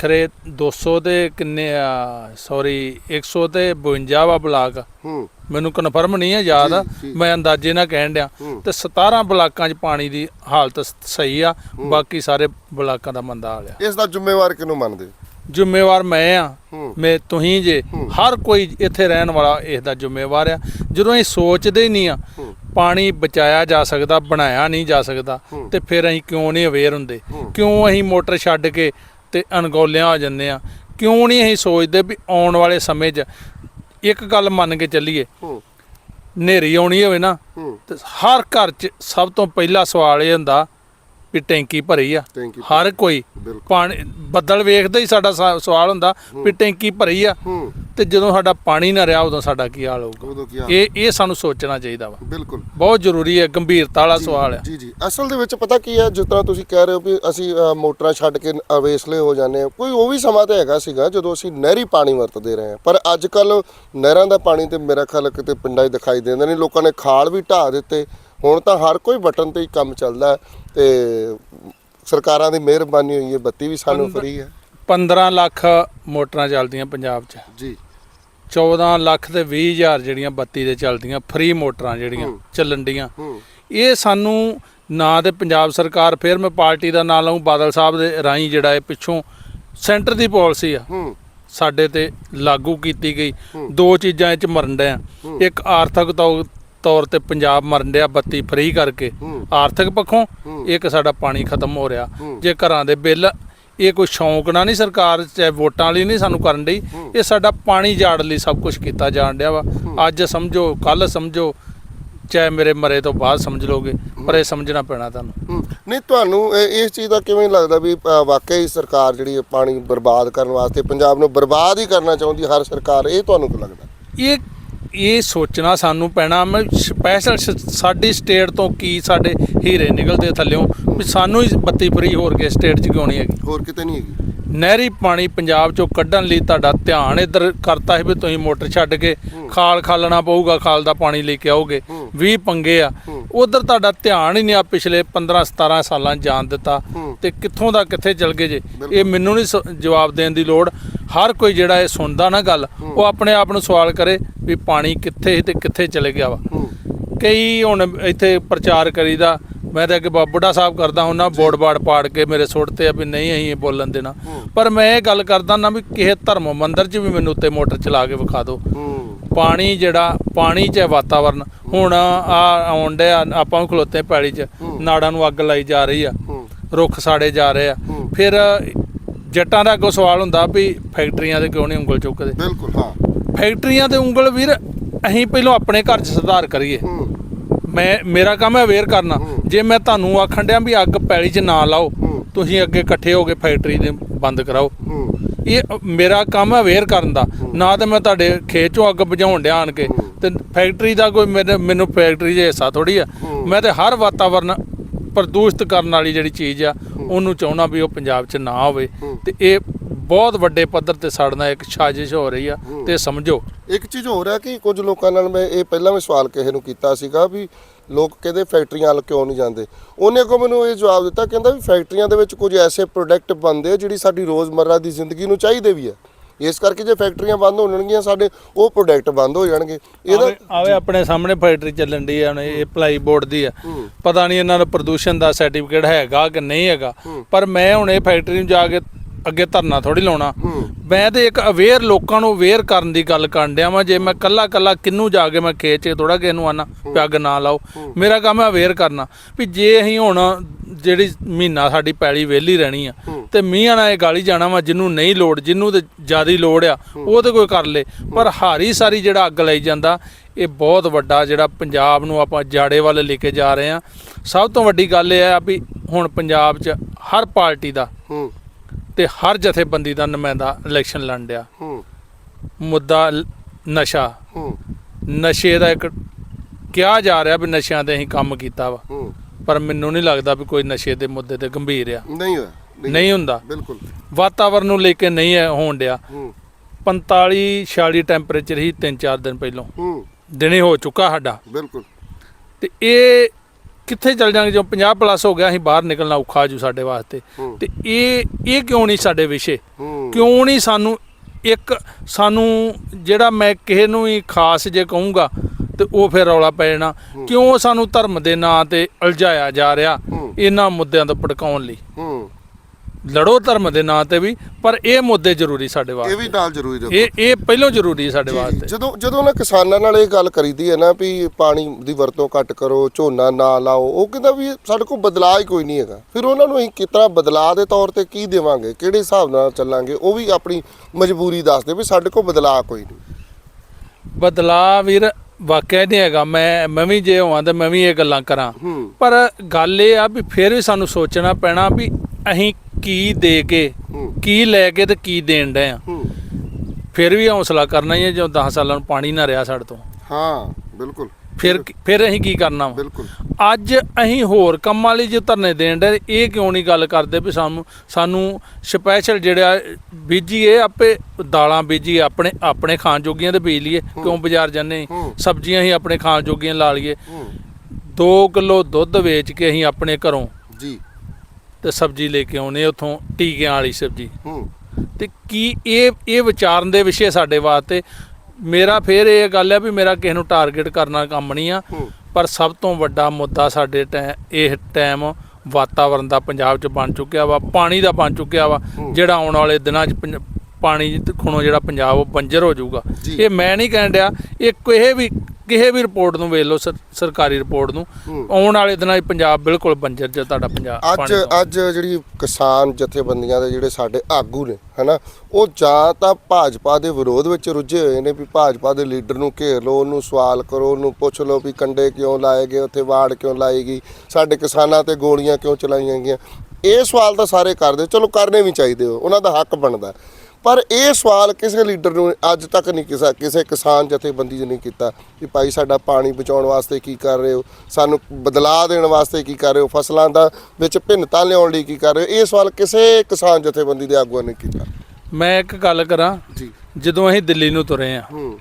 ਖਰੇ 200 ਦੇ ਕਿੰਨੇ ਆ ਸੌਰੀ 100 ਤੇ 52 ਵਾ ਬਲਾਕ। ਹੂੰ। ਮੈਨੂੰ ਕਨਫਰਮ ਨਹੀਂ ਹੈ ਯਾਦ। ਮੈਂ ਅੰਦਾਜ਼ੇ ਨਾਲ ਕਹਿਣ ਡਿਆ। ਤੇ 17 ਬਲਾਕਾਂ 'ਚ ਪਾਣੀ ਦੀ ਹਾਲਤ ਸਹੀ ਆ ਬਾਕੀ ਸਾਰੇ ਬਲਾਕਾਂ ਦਾ ਮੰਦਾ ਹਾਲ ਆ। ਇਸ ਦਾ ਜ਼ਿੰਮੇਵਾਰ ਕਿਹਨੂੰ ਮੰਨਦੇ? ਜ਼ਿੰਮੇਵਾਰ ਮੈਂ ਆ। ਮੈਂ ਤੁਸੀਂ ਜੇ। ਹਰ ਕੋਈ ਇੱਥੇ ਰਹਿਣ ਵਾਲਾ ਇਸ ਦਾ ਜ਼ਿੰਮੇਵਾਰ ਆ। ਜਦੋਂ ਅਸੀਂ ਸੋਚਦੇ ਨਹੀਂ ਆ। ਪਾਣੀ ਬਚਾਇਆ ਜਾ ਸਕਦਾ ਬਣਾਇਆ ਨਹੀਂ ਜਾ ਸਕਦਾ। ਤੇ ਫਿਰ ਅਸੀਂ ਕਿਉਂ ਨਹੀਂ ਅਵੇਅਰ ਹੁੰਦੇ। ਕਿਉਂ ਅਸੀਂ ਮੋਟਰ ਛੱਡ ਕੇ ਤੇ ਅਣਗੌਲਿਆਂ ਹੋ ਜੰਨੇ ਆ। ਕਿਉਂ ਨਹੀਂ ਅਸੀਂ ਸੋਚਦੇ ਵੀ ਆਉਣ ਵਾਲੇ ਸਮੇਂ 'ਚ ਇੱਕ ਗੱਲ ਮੰਨ ਕੇ ਚੱਲੀਏ। ਹੂੰ। ਹਨੇਰੀ ਆਉਣੀ ਹੋਵੇ ਨਾ ਤੇ ਹਰ ਘਰ 'ਚ ਸਭ ਤੋਂ ਪਹਿਲਾ ਸਵਾਲ ਇਹ ਹੁੰਦਾ ਵੀ ਟੈਂਕੀ ਭਰੀ ਆ। ਹਰ ਕੋਈ ਬਿਲਕੁਲ। ਪਾਣੀ ਬੱਦਲ ਵੇਖਦੇ ਹੀ ਸਾਡਾ ਸਾ- ਸਵਾਲ ਹੁੰਦਾ ਵੀ ਟੈਂਕੀ ਭਰੀ ਆ ਹੂੰ। ਤੇ ਜਦੋਂ ਸਾਡਾ ਪਾਣੀ ਨਾ ਰਿਹਾ ਉਦੋਂ ਸਾਡਾ ਕੀ ਹਾਲ ਹੋਊਗਾ? ਉਦੋਂ ਕੀ ਹਾਲ? ਇਹ ਇਹ ਸਾਨੂੰ ਸੋਚਣਾ ਚਾਹੀਦਾ ਵਾ। ਬਿਲਕੁਲ। ਬਹੁਤ ਜ਼ਰੂਰੀ ਹੈ ਗੰਭੀਰਤਾ ਵਾਲਾ ਸਵਾਲ ਹੈ ਜੀ ਜੀ। ਅਸਲ ਦੇ ਵਿੱਚ ਪਤਾ ਕੀ ਹੈ ਜਿਸ ਤਰ੍ਹਾਂ ਤੁਸੀਂ ਕਹਿ ਰਹੇ ਹੋ ਵੀ ਅਸੀਂ ਅ, ਮੋਟਰਾਂ ਛੱਡ ਕੇ ਅਵੇਸਲੇ ਹੋ ਜਾਂਦੇ ਹਾਂ ਕੋਈ ਉਹ ਵੀ ਸਮਾਂ ਤਾਂ ਹੈਗਾ ਸੀਗਾ ਜਦੋਂ ਅਸੀਂ ਨਹਿਰੀ ਪਾਣੀ ਵਰਤਦੇ ਰਹੇ ਹਾਂ। ਪਰ ਅੱਜ ਕੱਲ ਨਹਿਰਾਂ ਦਾ ਪਾਣੀ ਤੇ ਮੇਰਾ ਖਿਆਲ ਕਿਤੇ ਪਿੰਡਾਂ 'ਚ ਦਿਖਾਈ ਦਿੰਦਾ ਨਹੀਂ ਲੋਕਾਂ ਨੇ ਖਾਲ ਵੀ ਢਾਹ ਦਿੱਤੇ। ਹੁਣ ਤਾਂ ਹਰ ਕੋਈ ਬਟਨ ਤੇ ਹੀ ਕੰਮ ਚੱਲਦਾ ਹੈ। ਤੇ ਸਰਕਾਰਾਂ ਦੀ ਮਿਹਰਬਾਨੀ ਹੋਈ ਹੈ ਬੱਤੀ ਵੀ ਸਾਨੂੰ ਫਰੀ ਹੈ। 15 ਲੱਖ ਮੋਟਰਾਂ ਚੱਲਦੀਆਂ ਪੰਜਾਬ 'ਚ। ਜੀ। 14 ਲੱਖ ਤੇ 20 ਹਜ਼ਾਰ ਜਿਹੜੀਆਂ ਬੱਤੀ ਦੇ ਚੱਲਦੀਆਂ ਫ੍ਰੀ ਮੋਟਰਾਂ ਜਿਹੜੀਆਂ। ਚੱਲਣ ਡੀਆਂ। ਇਹ ਸਾਨੂੰ ਨਾ ਤੇ ਪੰਜਾਬ ਸਰਕਾਰ ਫਿਰ ਮੈਂ ਪਾਰਟੀ ਦਾ ਨਾਂ ਲਵਾਂ ਬਾਦਲ ਸਾਹਿਬ ਦੇ ਰਾਹੀਂ ਜਿਹੜਾ ਇਹ ਪਿੱਛੋਂ ਸੈਂਟਰ ਦੀ ਪਾਲਿਸੀ ਆ। ਸਾਡੇ ਤੇ ਲਾਗੂ ਕੀਤੀ ਗਈ। ਦੋ ਚੀਜ਼ਾਂ ਇਹ ਚ ਮਰਨ ਡਿਆ। ਇੱਕ ਆਰਥਿਕ ਤੌ- ਤੌਰ ਤੇ ਪੰਜਾਬ ਮਰਨ ਡਿਆ ਬੱਤੀ ਫ੍ਰੀ ਕਰਕੇ। ਆਰਥਿਕ ਪੱਖੋਂ। ਇੱਕ ਸਾਡਾ ਪਾਣੀ ਖਤਮ ਹੋ ਰਿਹਾ। ਜੇ ਘਰਾਂ ਦੇ ਬਿੱਲ ਇਹ ਕੋਈ ਸ਼ੌਂਕ ਨਾਲ ਨਹੀਂ ਸਰਕਾਰ ਚਾਹੇ ਵੋਟਾਂ ਲਈ ਨਹੀਂ ਸਾਨੂੰ ਕਰਨ ਡਈ ਇਹ ਸਾਡਾ ਪਾਣੀ ਜਾੜ ਲਈ ਸਭ ਕੁਝ ਕੀਤਾ ਜਾਣ ਡਿਆ ਵਾ। ਅੱਜ ਸਮਝੋ ਕੱਲ ਸਮਝੋ ਚਾਹੇ ਮੇਰੇ ਮਰੇ ਤੋਂ ਬਾਅਦ ਸਮਝ ਲੋਗੇ ਪਰ ਇਹ ਸਮਝਣਾ ਪੈਣਾ ਤੁਹਾਨੂੰ। ਨਹੀਂ ਤੁਹਾਨੂੰ ਇਸ ਚੀਜ਼ ਦਾ ਕਿਵੇਂ ਲੱਗਦਾ ਵੀ ਵਾਕਈ ਸਰਕਾਰ ਜਿਹੜੀ ਪਾਣੀ ਬਰਬਾਦ ਕਰਨ ਵਾਸਤੇ ਪੰਜਾਬ ਨੂੰ ਬਰਬਾਦ ਹੀ ਕਰਨਾ ਚਾਹੁੰਦੀ ਹਰ ਸਰਕਾਰ ਇਹ ਤੁਹਾਨੂੰ ਕੀ ਲੱਗਦਾ? ਇਹ ਇਹ ਸੋਚਣਾ ਸਾਨੂੰ ਪੈਣਾ, ਮੈਂ ਸਪੈਸ਼ਲ ਸਾਡੀ ਸਟੇਟ ਤੋਂ ਕੀ ਸਾਡੇ ਹੀਰੇ ਨਿਕਲਦੇ ਥੱਲਿਓਂ, ਵੀ ਸਾਨੂੰ ਹੀ ਬੱਤੀ ਫਰੀ ਹੋਰ ਕੇ ਸਟੇਟ 'ਚ ਕਿਉਂ ਨਹੀਂ ਹੈਗੀ? ਹੋਰ ਕਿਤੇ ਨਹੀਂ ਹੈਗੀ। ਨਹਿਰੀ ਪਾਣੀ ਪੰਜਾਬ 'ਚੋਂ ਕੱਢਣ ਲਈ ਤੁਹਾਡਾ ਧਿਆਨ ਇੱਧਰ ਕਰਤਾ ਹੈ ਵੀ ਤੁਸੀਂ ਮੋਟਰ ਛੱਡ ਕੇ ਖਾਲ ਖਾਲਣਾ ਪਊਗਾ ਖਾਲ ਦਾ ਪਾਣੀ ਲੈ ਕੇ ਆਓਗੇ। 20 ਪੰਗੇ ਆ। ਉਧਰ ਤੁਹਾਡਾ ਧਿਆਨ ਹੀ ਨਹੀਂ ਆ ਪਿਛਲੇ 15 17 ਸਾਲਾਂ ਜਾਣ ਦਿੱਤਾ। ਤੇ ਕਿੱਥੋਂ ਦਾ ਕਿੱਥੇ ਚਲ ਗਏ ਜੇ? ਇਹ ਮੈਨੂੰ ਨਹੀਂ ਜਵਾਬ ਦੇਣ ਦੀ ਲੋੜ। ਹਰ ਕੋਈ ਜਿਹੜਾ ਇਹ ਸੁਣਦਾ ਨਾ ਗੱਲ ਉਹ ਆਪਣੇ ਆਪ ਨੂੰ ਸਵਾਲ ਕਰੇ ਵੀ ਪਾਣੀ ਕਿੱਥੇ ਤੇ ਕਿੱਥੇ ਚਲੇ ਗਿਆ ਵਾ। ਕਈ ਹੁਣ ਇੱਥੇ ਪ੍ਰਚਾਰ ਕਰੀਦਾ ਮੈਂ ਤਾਂ ਅੱਗੇ ਬਾ- ਬੁੱਢਾ ਸਾਹਿਬ ਕਰਦਾ ਹੁੰਨਾ ਬੋਰਡ ਬਾੜ ਪਾੜ ਕੇ ਮੇਰੇ ਸੁੱਟ ਤੇ ਆ ਵੀ ਨਹੀਂ ਅਸੀਂ ਇਹ ਬੋਲਣ ਦੇਣਾ। ਪਰ ਮੈਂ ਇਹ ਗੱਲ ਕਰਦਾ ਨਾ ਵੀ ਕਿਸੇ ਧਰਮ ਮੰਦਿਰ 'ਚ ਵੀ ਮੈਨੂੰ ਉੱਤੇ ਮੋਟਰ ਚਲਾ ਕੇ ਵਿਖਾ ਦਿਓ। ਹੂੰ। ਪਾਣੀ ਜਿਹੜਾ ਪਾਣੀ 'ਚ ਹੈ ਵਾਤਾਵਰਨ। ਹੁਣ ਆ ਆਉਣ ਡਿਆ ਆਪਾਂ ਵੀ ਖਲੋਤੇ ਪੈਲੀ 'ਚ। ਨਾੜਾਂ ਨੂੰ ਅੱਗ ਲਾਈ ਜਾ ਰਹੀ ਆ। ਹੂੰ। ਰੁੱਖ ਸਾੜੇ ਜਾ ਰਹੇ ਆ। ਹੂੰ। ਫਿਰ ਜੱਟਾਂ ਦਾ ਅੱਗੋਂ ਸਵਾਲ ਹੁੰਦਾ ਵੀ ਫੈਕਟਰੀਆਂ ਦੇ ਕਿਉਂ ਨਹੀਂ ਉਂਗਲ ਚੁੱਕਦੇ? ਬਿਲਕੁਲ ਹਾਂ। ਫੈਕਟਰੀਆਂ ਤੇ ਉਂਗਲ ਵੀਰ ਅਸੀਂ ਪਹਿਲਾਂ ਆਪਣੇ ਘਰ 'ਚ ਸੁਧਾਰ ਕਰੀਏ। ਹੂੰ। ਮੈਂ ਮੇਰਾ ਕੰਮ ਹੈ ਅਵੇਅਰ ਕਰਨਾ। ਜੇ ਮੈਂ ਤੁਹਾਨੂੰ ਆਖਣ ਡਿਆ ਵੀ ਅੱਗ ਪੈਲੀ 'ਚ ਨਾ ਲਾਓ। ਤੁਸੀਂ ਅੱਗੇ ਇਕੱਠੇ ਹੋ ਕੇ ਫੈਕਟਰੀ ਦੇ ਬੰਦ ਕਰਾਓ। ਇਹ ਮੇਰਾ ਕੰਮ ਹੈ ਅਵੇਅਰ ਕਰਨ ਦਾ। ਨਾ ਤੇ ਮੈਂ ਤੁਹਾਡੇ ਖੇਤ 'ਚੋਂ ਅੱਗ ਬੁਝਾਉਣ ਡਿਆ ਆਣ ਕੇ। ਤੇ ਫੈਕਟਰੀ ਦਾ ਕੋਈ ਮੈਨੂੰ ਫੈਕਟਰੀ 'ਚ ਹਿੱਸਾ ਥੋੜੀ ਆ। ਮੈਂ ਤੇ ਹਰ ਵਾਤਾਵਰਨ ਪ੍ਰਦੂਸ਼ਿਤ ਕਰਨ ਵਾਲੀ ਜਿਹੜੀ ਚੀਜ਼ ਆ ਉਹਨੂੰ ਚਾਹੁੰਦਾ ਵੀ ਉਹ ਪੰਜਾਬ 'ਚ ਨਾ ਹੋਵੇ। ਤੇ ਇਹ ਬਹੁਤ ਵੱਡੇ ਪੱਧਰ ਤੇ ਸਾੜਨਾ ਇੱਕ ਸਾਜ਼ਿਸ਼ ਹੋ ਰਹੀ ਆ ਤੇ ਸਮਝੋ। ਇੱਕ ਚੀਜ਼ ਹੋਰ ਹੈ ਕਿ ਕੁਝ ਲੋਕਾਂ ਨਾਲ ਮੈਂ ਇਹ ਪਹਿਲਾਂ ਵੀ ਸਵਾਲ ਕਿਸੇ ਨੂੰ ਕੀਤਾ ਸੀਗਾ ਵੀ ਲੋਕ ਕਹਿੰਦੇ ਫੈਕਟਰੀਆਂ ਵੱਲ ਕਿਉਂ ਨਹੀਂ ਜਾਂਦੇ? ਉਹਨੇ ਕੋ ਮੈਨੂੰ ਇਹ ਜਵਾਬ ਦਿੱਤਾ ਕਹਿੰਦਾ ਵੀ ਫੈਕਟਰੀਆਂ ਦੇ ਵਿੱਚ ਕੁਝ ਐਸੇ ਪ੍ਰੋਡਕਟ ਬਣਦੇ ਆ ਜਿਹੜੀ ਸਾਡੀ ਰੋਜ਼ਮਰਰਾ ਦੀ ਜ਼ਿੰਦਗੀ ਨੂੰ ਚਾਹੀਦੇ ਵੀ ਆ। ਇਸ ਕਰਕੇ ਜੇ ਫੈਕਟਰੀਆਂ ਬੰਦ ਹੋਣਗੀਆਂ ਸਾਡੇ ਉਹ ਪ੍ਰੋਡਕਟ ਬੰਦ ਹੋ ਜਾਣਗੇ। ਇਹਦਾ ਆਵੇ ਆਪਣੇ ਸਾਹਮਣੇ ਫੈਕਟਰੀ ਚੱਲਣ ਦੀ ਆ ਹੁਣ ਇਹ ਪਲਾਈ ਬੋਰਡ ਦੀ ਆ। ਪਤਾ ਨਹੀਂ ਇਹਨਾਂ ਦਾ ਪ੍ਰਦੂਸ਼ਣ ਦਾ ਸਰਟੀਫਿਕੇਟ ਹੈਗਾ ਕਿ ਨਹੀਂ ਹੈਗਾ। ਪਰ ਮੈਂ ਹੁਣ ਇਹ ਫੈਕਟਰੀ ਨੂੰ ਜਾ ਕੇ ਅੱਗੇ ਧਰਨਾ ਥੋੜੀ ਲਾਉਣਾ। ਮੈਂ ਤੇ ਇੱਕ ਅਵੇਅਰ ਲੋਕਾਂ ਨੂੰ ਅਵੇਅਰ ਕਰਨ ਦੀ ਗੱਲ ਕਰਨ ਡਿਆ ਵਾਂ ਜੇ ਮੈਂ ਕੱਲਾ ਕੱਲਾ ਕਿੰਨੂੰ ਜਾ ਕੇ ਮੈਂ ਖੇਤ 'ਚ ਥੋੜਾ ਕਿਸੇ ਨੂੰ ਆਨਾ ਪਿਆਗ ਨਾ ਲਾਓ। ਮੇਰਾ ਕੰਮ ਹੈ ਅਵੇਅਰ ਕਰਨਾ ਵੀ ਜੇ ਅਸੀਂ ਹੁਣ ਜਿਹੜੀ ਮਹੀਨਾ ਸਾਡੀ ਪੈਲੀ ਵਿਹਲੀ ਰਹਿਣੀ ਆ ਤੇ ਮੀਂਹਾਂ ਨਾਲ ਇਹ ਗਾਲੀ ਜਾਣਾ ਵਾ ਜਿਹਨੂੰ ਨਹੀਂ ਲੋੜ ਜਿਹਨੂੰ ਤੇ ਜ਼ਿਆਦੀ ਲੋੜ ਆ ਉਹ ਤੇ ਕੋਈ ਕਰ ਲੇ। ਪਰ ਹਾਰੀ ਸਾਰੀ ਜਿਹੜਾ ਅੱਗ ਲਈ ਜਾਂਦਾ ਇਹ ਬਹੁਤ ਵੱਡਾ ਜਿਹੜਾ ਪੰਜਾਬ ਨੂੰ ਆਪਾਂ ਜਾੜੇ ਵੱਲ ਲੈ ਕੇ ਜਾ ਰਹੇ ਆ। ਸਭ ਤੋਂ ਵੱਡੀ ਗੱਲ ਇਹ ਆ ਵੀ ਹੁਣ ਪੰਜਾਬ 'ਚ ਹਰ ਪਾਰਟੀ ਦਾ ਤੇ ਹਰ ਜਥੇਬੰਦੀ ਦਾ ਨੁਮਾਇੰਦਾ ਇਲੈਕਸ਼ਨ ਲੜ ਡਿਆ। ਹੂੰ। ਮੁੱਦਾ ਨਸ਼ਾ। ਹੂੰ। ਨਸ਼ੇ ਦਾ ਇੱਕ ਕਿਹਾ ਜਾ ਰਿਹਾ ਵੀ ਨਸ਼ਿਆਂ ਤੇ ਅਸੀਂ ਕੰਮ ਕੀਤਾ ਵਾ। ਪਰ ਮੈਨੂੰ ਨਹੀਂ ਲੱਗਦਾ ਵੀ ਕੋਈ ਨਸ਼ੇ ਦੇ ਮੁੱਦੇ ਤੇ ਗੰਭੀਰ ਆ। ਨਹੀਂ ਹੋਇਆ। ਨਹੀਂ ਹੁੰਦਾ। ਬਿਲਕੁਲ। ਵਾਤਾਵਰਨ ਨੂੰ ਲੈ ਕੇ ਨਹੀਂ ਹੈ ਹੋਣ ਡਿਆ। ਹੂੰ। 45 46 ਟੈਂਪਰੇਚਰ ਹੀ 3-4 ਦਿਨ ਪਹਿਲਾਂ। ਹੂੰ। ਦਿਨੇ ਹੋ ਚੁੱਕਾ ਸਾਡਾ। ਬਿਲਕੁਲ। ਤੇ ਇਹ ਕਿੱਥੇ ਚੱਲ ਜਾਣਗੇ? ਜੋ 50 ਪਲੱਸ ਹੋ ਗਿਆ ਅਸੀਂ ਬਾਹਰ ਨਿਕਲਣਾ ਔਖਾ ਜੂ ਸਾਡੇ ਵਾਸਤੇ। ਤੇ ਇਹ ਇਹ ਕਿਉਂ ਨਹੀਂ ਸਾਡੇ ਵਿਸ਼ੇ? ਕਿਉਂ ਨਹੀਂ ਸਾਨੂੰ ਇੱਕ ਸਾਨੂੰ ਜਿਹੜਾ ਮੈਂ ਕਿਸੇ ਨੂੰ ਵੀ ਖਾਸ ਜੇ ਕਹੂੰਗਾ ਤੇ ਉਹ ਫਿਰ ਰੌਲਾ ਪੈ ਜਾਣਾ। ਕਿਉਂ ਸਾਨੂੰ ਧਰਮ ਦੇ ਨਾਂ ਤੇ ਉਲਝਾਇਆ ਜਾ ਰਿਹਾ। ਇਹਨਾਂ ਮੁੱਦਿਆਂ ਤੋਂ ਭੜਕਾਉਣ ਲਈ? ਲੜੋ ਧਰਮ ਦੇ ਨਾਂ ਤੇ ਵੀ ਪਰ ਇਹ ਮੁੱਦੇ ਜ਼ਰੂਰੀ ਸਾਡੇ ਇਹ ਵਾਸਤੇ। ਵੀ ਨਾਲ ਜ਼ਰੂਰੀ ਰੱਖੋ ਇਹ ਇਹ ਪਹਿਲਾਂ ਜ਼ਰੂਰੀ ਸਾਡੇ। ਵਾਸਤੇ। ਜਦੋਂ ਜਦੋਂ ਨਾ ਕਿਸਾਨਾਂ ਨਾਲ ਇਹ ਗੱਲ ਕਰੀਦੀ ਹੈ ਨਾ ਵੀ ਪਾਣੀ ਦੀ ਵਰਤੋਂ ਘੱਟ ਕਰੋ ਝੋਨਾ ਨਾ ਲਾਓ ਉਹ ਕਹਿੰਦਾ ਵੀ ਸਾਡੇ ਕੋਲ ਬਦਲਾਅ ਹੀ ਕੋਈ ਨਹੀਂ ਹੈਗਾ। ਫਿਰ ਉਹਨਾਂ ਨੂੰ ਅਸੀਂ ਕਿਤਨਾ ਬਦਲਾਅ ਦੇ ਤੌਰ ਤੇ ਕੀ ਦੇਵਾਂਗੇ ਕਿਹੜੇ ਹਿਸਾਬ ਨਾਲ ਚੱਲਾਂਗੇ ਉਹ ਵੀ ਆਪਣੀ ਮਜਬੂਰੀ ਦੱਸਦੇ ਵੀ ਸਾਡੇ ਕੋਲ ਬਦਲਾਅ ਕੋਈ ਨਹੀਂ। ਬਦਲਾ ਵੀਰ ਵਾਕਿਆ ਨਹੀਂ ਹੈਗਾ। ਮੈਂ ਮੈਂ ਵੀ ਜੇ ਹੋਵਾਂ ਤੇ ਮੈਂ ਵੀ ਇਹ ਗੱਲਾਂ ਕਰਾਂ। ਹੂੰ। ਪਰ ਗੱਲ ਇਹ ਆ ਵੀ ਫਿਰ ਵੀ ਸਾਨੂੰ ਸੋਚਣਾ ਪੈਣਾ ਵੀ ਅਸੀਂ ਕੀ ਦੇ ਕੇ ਕੀ ਲੈ ਕੇ ਤੇ ਕੀ ਦੇਣ ਡਏ ਆ। ਫਿਰ ਵੀ ਹੌਸਲਾ ਕਰਨਾ ਹੀ ਹੈ ਜਦੋਂ 10 ਸਾਲਾਂ ਨੂੰ ਪਾਣੀ ਨਾ ਰਿਹਾ ਸਾਡੇ ਤੋਂ। ਹਾਂ ਬਿਲਕੁਲ। ਫਿਰ ਫਿਰ ਅਸੀਂ ਕੀ ਕਰਨਾ ਵਾ? ਬਿਲਕੁਲ। ਅੱਜ ਅਸੀਂ ਹੋਰ ਕੰਮਾਂ ਲਈ ਜੇ ਧਰਨੇ ਦੇਣ ਦੇ ਇਹ ਕਿਉਂ ਨਹੀਂ ਗੱਲ ਕਰਦੇ ਵੀ ਸਾਨੂੰ ਸਾਨੂੰ ਸਪੈਸ਼ਲ ਜਿਹੜਾ ਬੀਜੀਏ ਆਪੇ ਦਾਲਾਂ ਬੀਜੀਏ ਆਪਣੇ ਆਪਣੇ ਖਾਣ ਜੋਗੀਆਂ ਤੇ ਬੀਜ ਲਈਏ। ਕਿਉਂ ਬਾਜ਼ਾਰ ਜਾਂਦੇ। ਸਬਜ਼ੀਆਂ ਹੀ ਆਪਣੇ ਖਾਣ ਜੋਗੀਆਂ ਲਾ ਲਈਏ। ਹੂੰ। 2 ਕਿਲੋ ਦੁੱਧ ਵੇਚ ਕੇ ਅਸੀਂ ਆਪਣੇ ਘਰੋਂ ਜੀ। ਤੇ ਸਬਜ਼ੀ ਲੈ ਕੇ ਆਉਨੇ ਉਥੋਂ ਟੀਕਿਆਂ ਵਾਲੀ ਸਬਜ਼ੀ। ਹੂੰ। ਤੇ ਕੀ ਇਹ ਇਹ ਵਿਚਾਰਨ ਦੇ ਵਿਸ਼ੇ ਸਾਡੇ ਵਾਸਤੇ? ਮੇਰਾ ਫੇਰ ਇਹ ਗੱਲ ਹੈ ਵੀ ਮੇਰਾ ਕਿਸੇ ਨੂੰ ਟਾਰਗੇਟ ਕਰਨਾ ਕੰਮ ਨਹੀਂ ਆ। ਪਰ ਸਭ ਤੋਂ ਵੱਡਾ ਮੁੱਦਾ ਸਾਡੇ ਇਹ ਟਾਈਮ ਵਾਤਾਵਰਣ ਦਾ ਪੰਜਾਬ 'ਚ ਬਣ ਚੁੱਕਿਆ ਵਾ ਪਾਣੀ ਦਾ ਬਣ ਚੁੱਕਿਆ ਵਾ ਜਿਹੜਾ ਆਉਣ ਵਾਲੇ ਦਿਨਾਂ 'ਚ ਪਾਣੀ ਖੁਣੋ ਜਿਹੜਾ ਪੰਜਾਬ ਉਹ ਬੰਜਰ ਹੋ ਜਾਊਗਾ। ਇਹ ਮੈਂ ਨਹੀਂ ਕਹਿਣ ਡਿਆ ਇਹ ਕਿਸੇ ਵੀ ਕਿਸੇ ਵੀ ਰਿਪੋਰਟ ਨੂੰ ਵੇਖ ਲਓ ਸਰ- ਸਰਕਾਰੀ ਰਿਪੋਰਟ ਨੂੰ। ਆਉਣ ਵਾਲੇ ਦਿਨਾਂ 'ਚ ਪੰਜਾਬ ਬਿਲਕੁਲ ਬੰਜਰ ਜੇ ਤੁਹਾਡਾ ਪੰਜਾਬ ਅੱਜ। ਅੱਜ ਜਿਹੜੀ ਕਿਸਾਨ ਜਥੇਬੰਦੀਆਂ ਦੇ ਜਿਹੜੇ ਸਾਡੇ ਆਗੂ ਨੇ ਹਨਾ ਉਹ ਜਾਂ ਤਾਂ ਭਾਜਪਾ ਦੇ ਵਿਰੋਧ ਵਿੱਚ ਰੁੱਝੇ ਹੋਏ ਨੇ ਵੀ ਭਾਜਪਾ ਦੇ ਲੀਡਰ ਨੂੰ ਘੇਰ ਲਓ ਉਹਨੂੰ ਸਵਾਲ ਕਰੋ ਉਹਨੂੰ ਪੁੱਛ ਲਓ ਵੀ ਕੰਡੇ ਕਿਉਂ ਲਾਏ ਗਏ ਉੱਥੇ ਵਾੜ ਕਿਉਂ ਲਾਈ ਗਈ ਸਾਡੇ ਕਿਸਾਨਾਂ ਤੇ ਗੋਲੀਆਂ ਕਿਉਂ ਚਲਾਈਆਂ ਗਈਆਂ ਇਹ ਸਵਾਲ ਤਾਂ ਸਾਰੇ ਕਰਦੇ ਚਲੋ ਕਰਨੇ ਵੀ ਚਾਹੀਦੇ ਉਹਨਾਂ ਦਾ ਹੱਕ ਬਣਦਾ ਪਰ ਇਹ ਸਵਾਲ ਕਿਸੇ ਲੀਡਰ ਨੂੰ ਅੱਜ ਤੱਕ ਨਹੀਂ ਕਿਸੇ ਕਿਸੇ ਕਿਸਾਨ ਜਥੇਬੰਦੀ ਨੇ ਨਹੀਂ ਕੀਤਾ ਕਿ ਭਾਈ ਸਾਡਾ ਪਾਣੀ ਬਚਾਉਣ ਵਾਸਤੇ ਕੀ ਕਰ ਰਹੇ ਹੋ? ਸਾਨੂੰ ਬਦਲਾਅ ਦੇਣ ਵਾਸਤੇ ਕੀ ਕਰ ਰਹੇ ਹੋ? ਫਸਲਾਂ ਦਾ ਵਿੱਚ ਭਿੰਨਤਾ ਲਿਆਉਣ ਲਈ ਕੀ ਕਰ ਰਹੇ ਹੋ? ਇਹ ਸਵਾਲ ਕਿਸੇ ਕਿਸਾਨ ਜਥੇਬੰਦੀ ਦੇ ਆਗੂਆਂ ਨੇ ਕੀਤਾ। ਮੈਂ ਇੱਕ ਗੱਲ ਕਰਾਂ ਜੀ। ਜਦੋਂ ਅਸੀਂ ਦਿੱਲੀ ਨੂੰ ਤੁਰੇ ਆ ਹੂੰ।